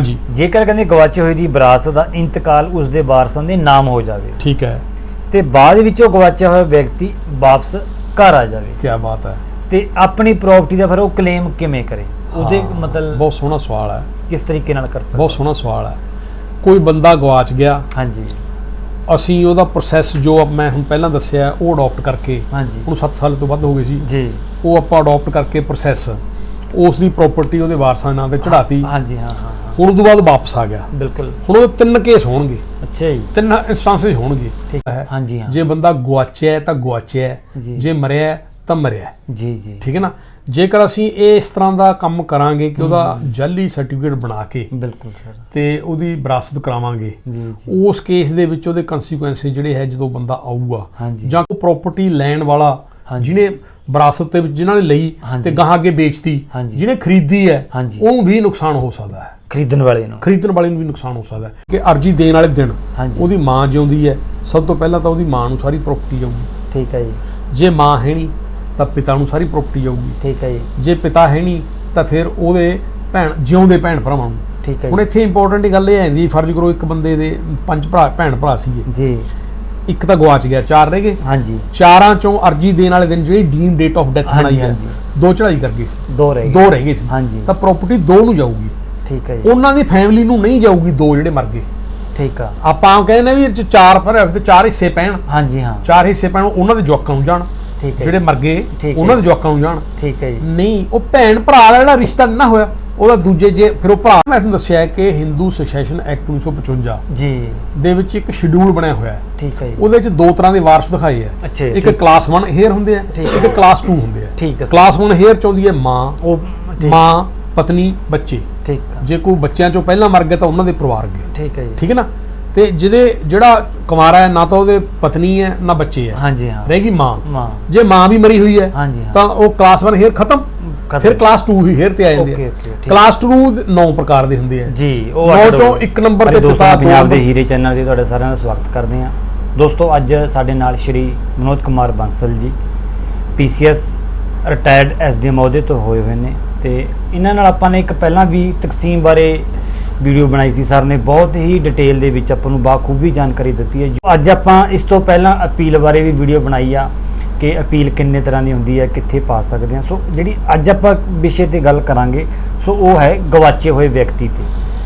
ਜੀ। ਜੇਕਰ ਕਹਿੰਦੇ ਗਵਾਚੇ ਹੋਏ ਦੀ ਵਿਰਾਸਤ ਦਾ ਇੰਤਕਾਲ ਉਸ ਦੇ ਵਾਰਸਾਂ ਦੇ ਨਾਮ ਹੋ ਜਾਵੇ ਠੀਕ ਹੈ। ਤੇ ਬਾਅਦ ਵਿੱਚ ਉਹ ਗਵਾਚਿਆ ਹੋਇਆ ਵਿਅਕਤੀ ਵਾਪਸ ਘਰ ਆ ਜਾਵੇ। ਕੀ ਬਾਤ ਹੈ। ਤੇ ਆਪਣੀ ਪ੍ਰਾਪਰਟੀ ਦਾ ਫਿਰ ਉਹ ਕਲੇਮ ਕਿਵੇਂ ਕਰੇ? ਉਹਦੇ ਹਾਂ, ਮਤਲਬ ਬਹੁਤ ਸੋਹਣਾ ਸਵਾਲ ਹੈ। ਕਿਸ ਤਰੀਕੇ ਨਾਲ ਕਰ ਸਕਦਾ? ਬਹੁਤ ਸੋਹਣਾ ਸਵਾਲ ਹੈ। ਕੋਈ ਬੰਦਾ ਗਵਾਚ ਗਿਆ। ਹਾਂਜੀ। ਅਸੀਂ ਉਹਦਾ ਪ੍ਰੋਸੈਸ ਜੋ ਮੈਂ ਹੁਣ ਪਹਿਲਾਂ ਦੱਸਿਆ ਉਹ ਅਡਾਪਟ ਕਰਕੇ ਹਾਂਜੀ। ਹੁਣ 7 ਸਾਲ ਤੋਂ ਵੱਧ ਹੋ ਗਏ ਸੀ। ਜੀ। ਉਹ ਆਪਾਂ ਅਡਾਪਟ ਕਰਕੇ ਪ੍ਰੋਸੈਸ ਉਸ ਦੀ ਪ੍ਰਾਪਰਟੀ ਉਹਦੇ ਵਾਰਸਾਂ ਨਾਂ ਤੇ ਚੜਾਤੀ ਹਾਂਜੀ ਹਾਂ ਹਾਂ। ਹੁਣ ਉਦੋਂ ਬਾਅਦ ਵਾਪਸ ਆ ਗਿਆ। ਬਿਲਕੁਲ। ਹੁਣ ਉਹ ਤਿੰਨ ਕੇਸ ਹੋਣਗੇ। ਅੱਛਾ ਜੀ। ਤਿੰਨ ਇੰਸਟੈਂਸਸ ਹੋਣਗੇ। ਠੀਕ। ਹੈ। ਹਾਂਜੀ ਹਾਂ। ਜੇ ਬੰਦਾ ਗਵਾਚਿਆ ਹੈ ਤਾਂ ਗਵਾਚਿਆ ਹੈ। ਜੀ। ਮਰਿਆ ਹੈ ਤਾਂ ਮਰਿਆ ਹੈ। ਜੀ ਜੀ। ਠੀਕ ਹੈ ਨਾ? ਜੇਕਰ ਅਸੀਂ ਇਹ ਇਸ ਤਰ੍ਹਾਂ ਦਾ ਕੰਮ ਕਰਾਂਗੇ ਕਿ ਉਹਦਾ ਜਾਲੀ ਸਰਟੀਫਿਕੇਟ ਬਣਾ ਕੇ ਬਿਲਕੁਲ ਸਰ। ਤੇ ਉਹਦੀ ਵਿਰਾਸਤ ਕਰਾਵਾਂਗੇ ਜੀ ਜੀ। ਉਸ ਕੇਸ ਦੇ ਵਿੱਚ ਉਹਦੇ ਕਨਸੀਕੁਐਂਸ ਜਿਹੜੇ ਹੈ ਜਦੋਂ ਬੰਦਾ ਆਊਗਾ ਜਾਂ ਕੋਈ ਪ੍ਰਾਪਰਟੀ ਲੈਣ ਵਾਲਾ। ਜਿਹਨੇ ਵਿਰਾਸਤ ਦੇ ਵਿੱਚ ਜਿਨ੍ਹਾਂ ਨੇ ਲਈ। ਤੇ ਗਾਹਾਂ ਅੱਗੇ ਵੇਚਤੀ। ਜਿਹਨੇ ਖਰੀਦੀ ਹੈ। ਉਹਨੂੰ ਵੀ ਨੁਕਸਾਨ ਹੋ ਸਕਦਾ ਹੈ। ਖਰੀਦਣ ਵਾਲੇ ਨੂੰ। ਖਰੀਦਣ ਵਾਲੇ ਨੂੰ ਵੀ ਨੁਕਸਾਨ ਹੋ ਸਕਦਾ ਹੈ। ਕਿ ਅਰਜੀ ਦੇਣ ਵਾਲੇ ਦਿਨ ਹਾਂਜੀ। ਉਹਦੀ ਮਾਂ ਜਿਉਂਦੀ ਹੈ। ਸਭ ਤੋਂ ਪਹਿਲਾਂ ਤਾਂ ਉਹਦੀ ਮਾਂ ਨੂੰ ਸਾਰੀ ਪ੍ਰਾਪਰਟੀ ਜਾਊਗੀ ਠੀਕ ਹੈ ਜੀ। ਜੇ ਮਾਂ ਹੈ ਨਹੀਂ ਤਾਂ ਪਿਤਾ ਨੂੰ ਸਾਰੀ ਪ੍ਰਾਪਰਟੀ ਜਾਊਗੀ ਠੀਕ ਹੈ ਜੀ। ਜੇ ਪਿਤਾ ਹੈ ਨਹੀਂ ਤਾਂ ਫਿਰ ਉਹਦੇ ਭੈਣ ਜਿਉਂਦੇ ਭੈਣ ਭਰਾਵਾਂ ਨੂੰ। ਠੀਕ ਹੈ ਹੁਣ ਜੀ ਇੱਥੇ ਇੰਪੋਰਟੈਂਟ ਗੱਲ ਇਹ ਆਂਦੀ ਫਰਜ਼ ਕਰੋ ਇੱਕ ਬੰਦੇ ਦੇ ਪੰਜ ਭਰਾ ਭੈਣ ਭਰਾ ਸੀਗੇ। ਜੀ। ਇੱਕ ਤਾਂ ਗਵਾਚ ਗਿਆ ਚਾਰ ਰਹਿ ਗਏ। ਹਾਂਜੀ। ਚਾਰਾਂ ਚੋਂ ਅਰਜੀ ਦੇਣ ਵਾਲੇ ਦਿਨ ਜਿਹੜੀ ਡੀਮ ਡੇਟ ਆਫ ਡੈਥ ਹਾਂਜੀ, ਬਣਾਈ ਹੈ। ਹਾਂਜੀ। ਦੋ ਚੜਾਈ ਕਰ ਗਈ ਸੀ। ਦੋ ਰਹਿ ਗਏ। ਦੋ ਰਹਿ ਗਏ ਸੀ। ਹਾਂਜੀ। ਤਾਂ ਪ੍ਰਾਪਰਟੀ ਦੋ ਨੂੰ ਜਾਊਗੀ। ਠੀਕ ਹੈ ਜੀ। ਉਹਨਾਂ ਦੀ ਫੈਮਿਲੀ ਨੂੰ ਨਹੀਂ ਜਾਊਗੀ ਦੋ ਜਿਹੜੇ ਮਰ ਗਏ। ਠੀਕ ਆ। ਆਪਾਂ ਕਹਿੰਦੇ ਵੀ ਇਹ 'ਚ ਚਾਰ ਭਰੇ ਹੋਏ ਤੇ ਚਾਰ ਹਿੱਸੇ ਪੈਣ। ਹਾਂਜੀ ਹਾਂ। ਚਾਰ ਹਿੱਸੇ ਪੈਣ ਉਹਨਾਂ ਦੇ ਜਵਾਕਾਂ ਨੂੰ ਜਾਣ। ਠੀਕ ਹੈ ਜਿਹੜੇ ਮਰ ਗਏ ਠੀਕ ਹੈ। ਉਹਨਾਂ ਦੇ ਜਵਾਕਾਂ ਨੂੰ ਜਾਣ। ਠੀਕ ਹੈ ਜੀ। ਨਹੀਂ ਉਹ ਭੈਣ ਭਰਾ ਦਾ ਜਿਹੜਾ ਰਿਸ਼ਤਾ ਨਾ ਹੋਇਆ ਉਹਦਾ ਦੂਜੇ ਜੇ ਫਿਰ ਉਹ ਭਰਾ ਮੈਂ ਤੁਹਾਨੂੰ ਦੱਸਿਆ ਹੈ ਕਿ ਹਿੰਦੂ ਸੁਸੈਸ਼ਨ ਐਕਟ 1955 ਜੀ। ਦੇ ਵਿੱਚ ਇੱਕ ਸ਼ਡਿਊਲ ਬਣਿਆ ਹੋਇਆ ਹੈ। ਠੀਕ ਹੈ ਜੀ। ਉਹਦੇ ਵਿੱਚ ਦੋ ਤਰ੍ਹਾਂ ਦੇ ਵਾਰਸ ਦਿਖਾਏ ਆ ਅੱਛਾ ਜੀ, ਇੱਕ ਠੀਕ। ਕਲਾਸ 1 ਹੇਅਰ ਹੁੰਦੇ ਆ ਠੀਕ। ਇੱਕ ਕਲਾਸ 2 ਹੁੰਦੇ ਆ ਠੀਕ ਹੈ। ਸਰ। ਕਲਾਸ 1 ਹੇਅਰ ਚ ਆਉਂਦੀ ਹੈ ਮਾਂ ਉਹ ਠੀਕ। ਮਾਂ ਪਤਨੀ ਬੱਚੇ। ਠੀਕ ਆ। ਜੇ ਕੋਈ ਬੱਚਿਆਂ ਚੋਂ ਪਹਿਲਾਂ ਮਰ ਗਿਆ ਤਾਂ ਉਹਨਾਂ ਦੇ ਪਰਿਵਾਰ ਗਏ ਠੀਕ ਹੈ ਜੀ। ਠੀਕ ਹੈ ਨਾ? ਤੇ ਜਿਹਦੇ ਜਿਹੜਾ ਕੁਮਾਰਾ ਹੈ ਨਾ ਤਾਂ ਉਹਦੇ ਪਤਨੀ ਹੈ ਨਾ ਬੱਚੇ ਹੈ। ਹਾਂਜੀ ਹਾਂ। ਰਹਿ ਗਈ ਮਾਂ। ਮਾਂ। ਜੇ ਮਾਂ ਵੀ ਮਰੀ ਹੋਈ ਹੈ ਹਾਂਜੀ ਹਾਂ। ਤਾਂ ਉਹ ਕਲਾਸ 1 ਹੇਅਰ ਖਤਮ। ਖਤਮ। ਫਿਰ ਕਲਾਸ 2 ਹੀ ਹੇਅਰ ਤੇ ਆ ਜਾਂਦੇ ਠੀਕ। ਕਲਾਸ 2 ਨੌ ਪ੍ਰਕਾਰ ਦੇ ਹੁੰਦੇ ਆ। ਜੀ ਉਹ ਨੌ ਅੱਡ ਚੋਂ ਹੋ ਗਏ। ਇੱਕ ਨੰਬਰ ਤੇ ਦੋਸਤਾਂ ਦੋ ਪੰਜਾਬ ਦੇ ਹੀਰੇ ਚੈਨਲ ਤੇ ਤੁਹਾਡੇ ਸਾਰਿਆਂ ਦਾ ਸਵਾਗਤ ਕਰਦੇ ਹਾਂ। ਦੋਸਤੋ ਅੱਜ ਸਾਡੇ ਨਾਲ ਸ਼੍ਰੀ ਮਨੋਜ ਕੁਮਾਰ ਬੰਸਲ ਜੀ ਪੀਸੀਐਸ ਰਿਟਾਇਰਡ ਐਸਡੀਐਮ ਅਹੁਦੇ ਤੋਂ ਹੋਏ ਹੋਏ ਨੇ। ਤੇ ਇਹਨਾਂ ਨਾਲ ਆਪਾਂ ਨੇ ਇੱਕ ਪਹਿਲਾਂ ਵੀ ਤਕਸੀਮ ਬਾਰੇ ਵੀਡੀਓ ਬਣਾਈ ਸੀ। ਸਰ ਨੇ ਬਹੁਤ ਹੀ ਡਿਟੇਲ ਦੇ ਵਿੱਚ ਆਪਾਂ ਨੂੰ ਬਾਖੂਬੀ ਜਾਣਕਾਰੀ ਦਿੱਤੀ ਹੈ। ਜੋ ਅੱਜ ਆਪਾਂ ਇਸ ਤੋਂ ਪਹਿਲਾਂ ਅਪੀਲ ਬਾਰੇ ਵੀ ਵੀਡੀਓ ਬਣਾਈ ਆ ਕਿ ਅਪੀਲ ਕਿੰਨੇ ਤਰ੍ਹਾਂ ਦੀ ਹੁੰਦੀ ਹੈ, ਕਿੱਥੇ ਪਾ ਸਕਦੇ ਹਾਂ। ਸੋ ਜਿਹੜੀ ਅੱਜ ਆਪਾਂ ਵਿਸ਼ੇ ਤੇ ਗੱਲ ਕਰਾਂਗੇ, ਸੋ ਉਹ ਹੈ ਗਵਾਚੇ ਹੋਏ ਵਿਅਕਤੀ ਤੇ।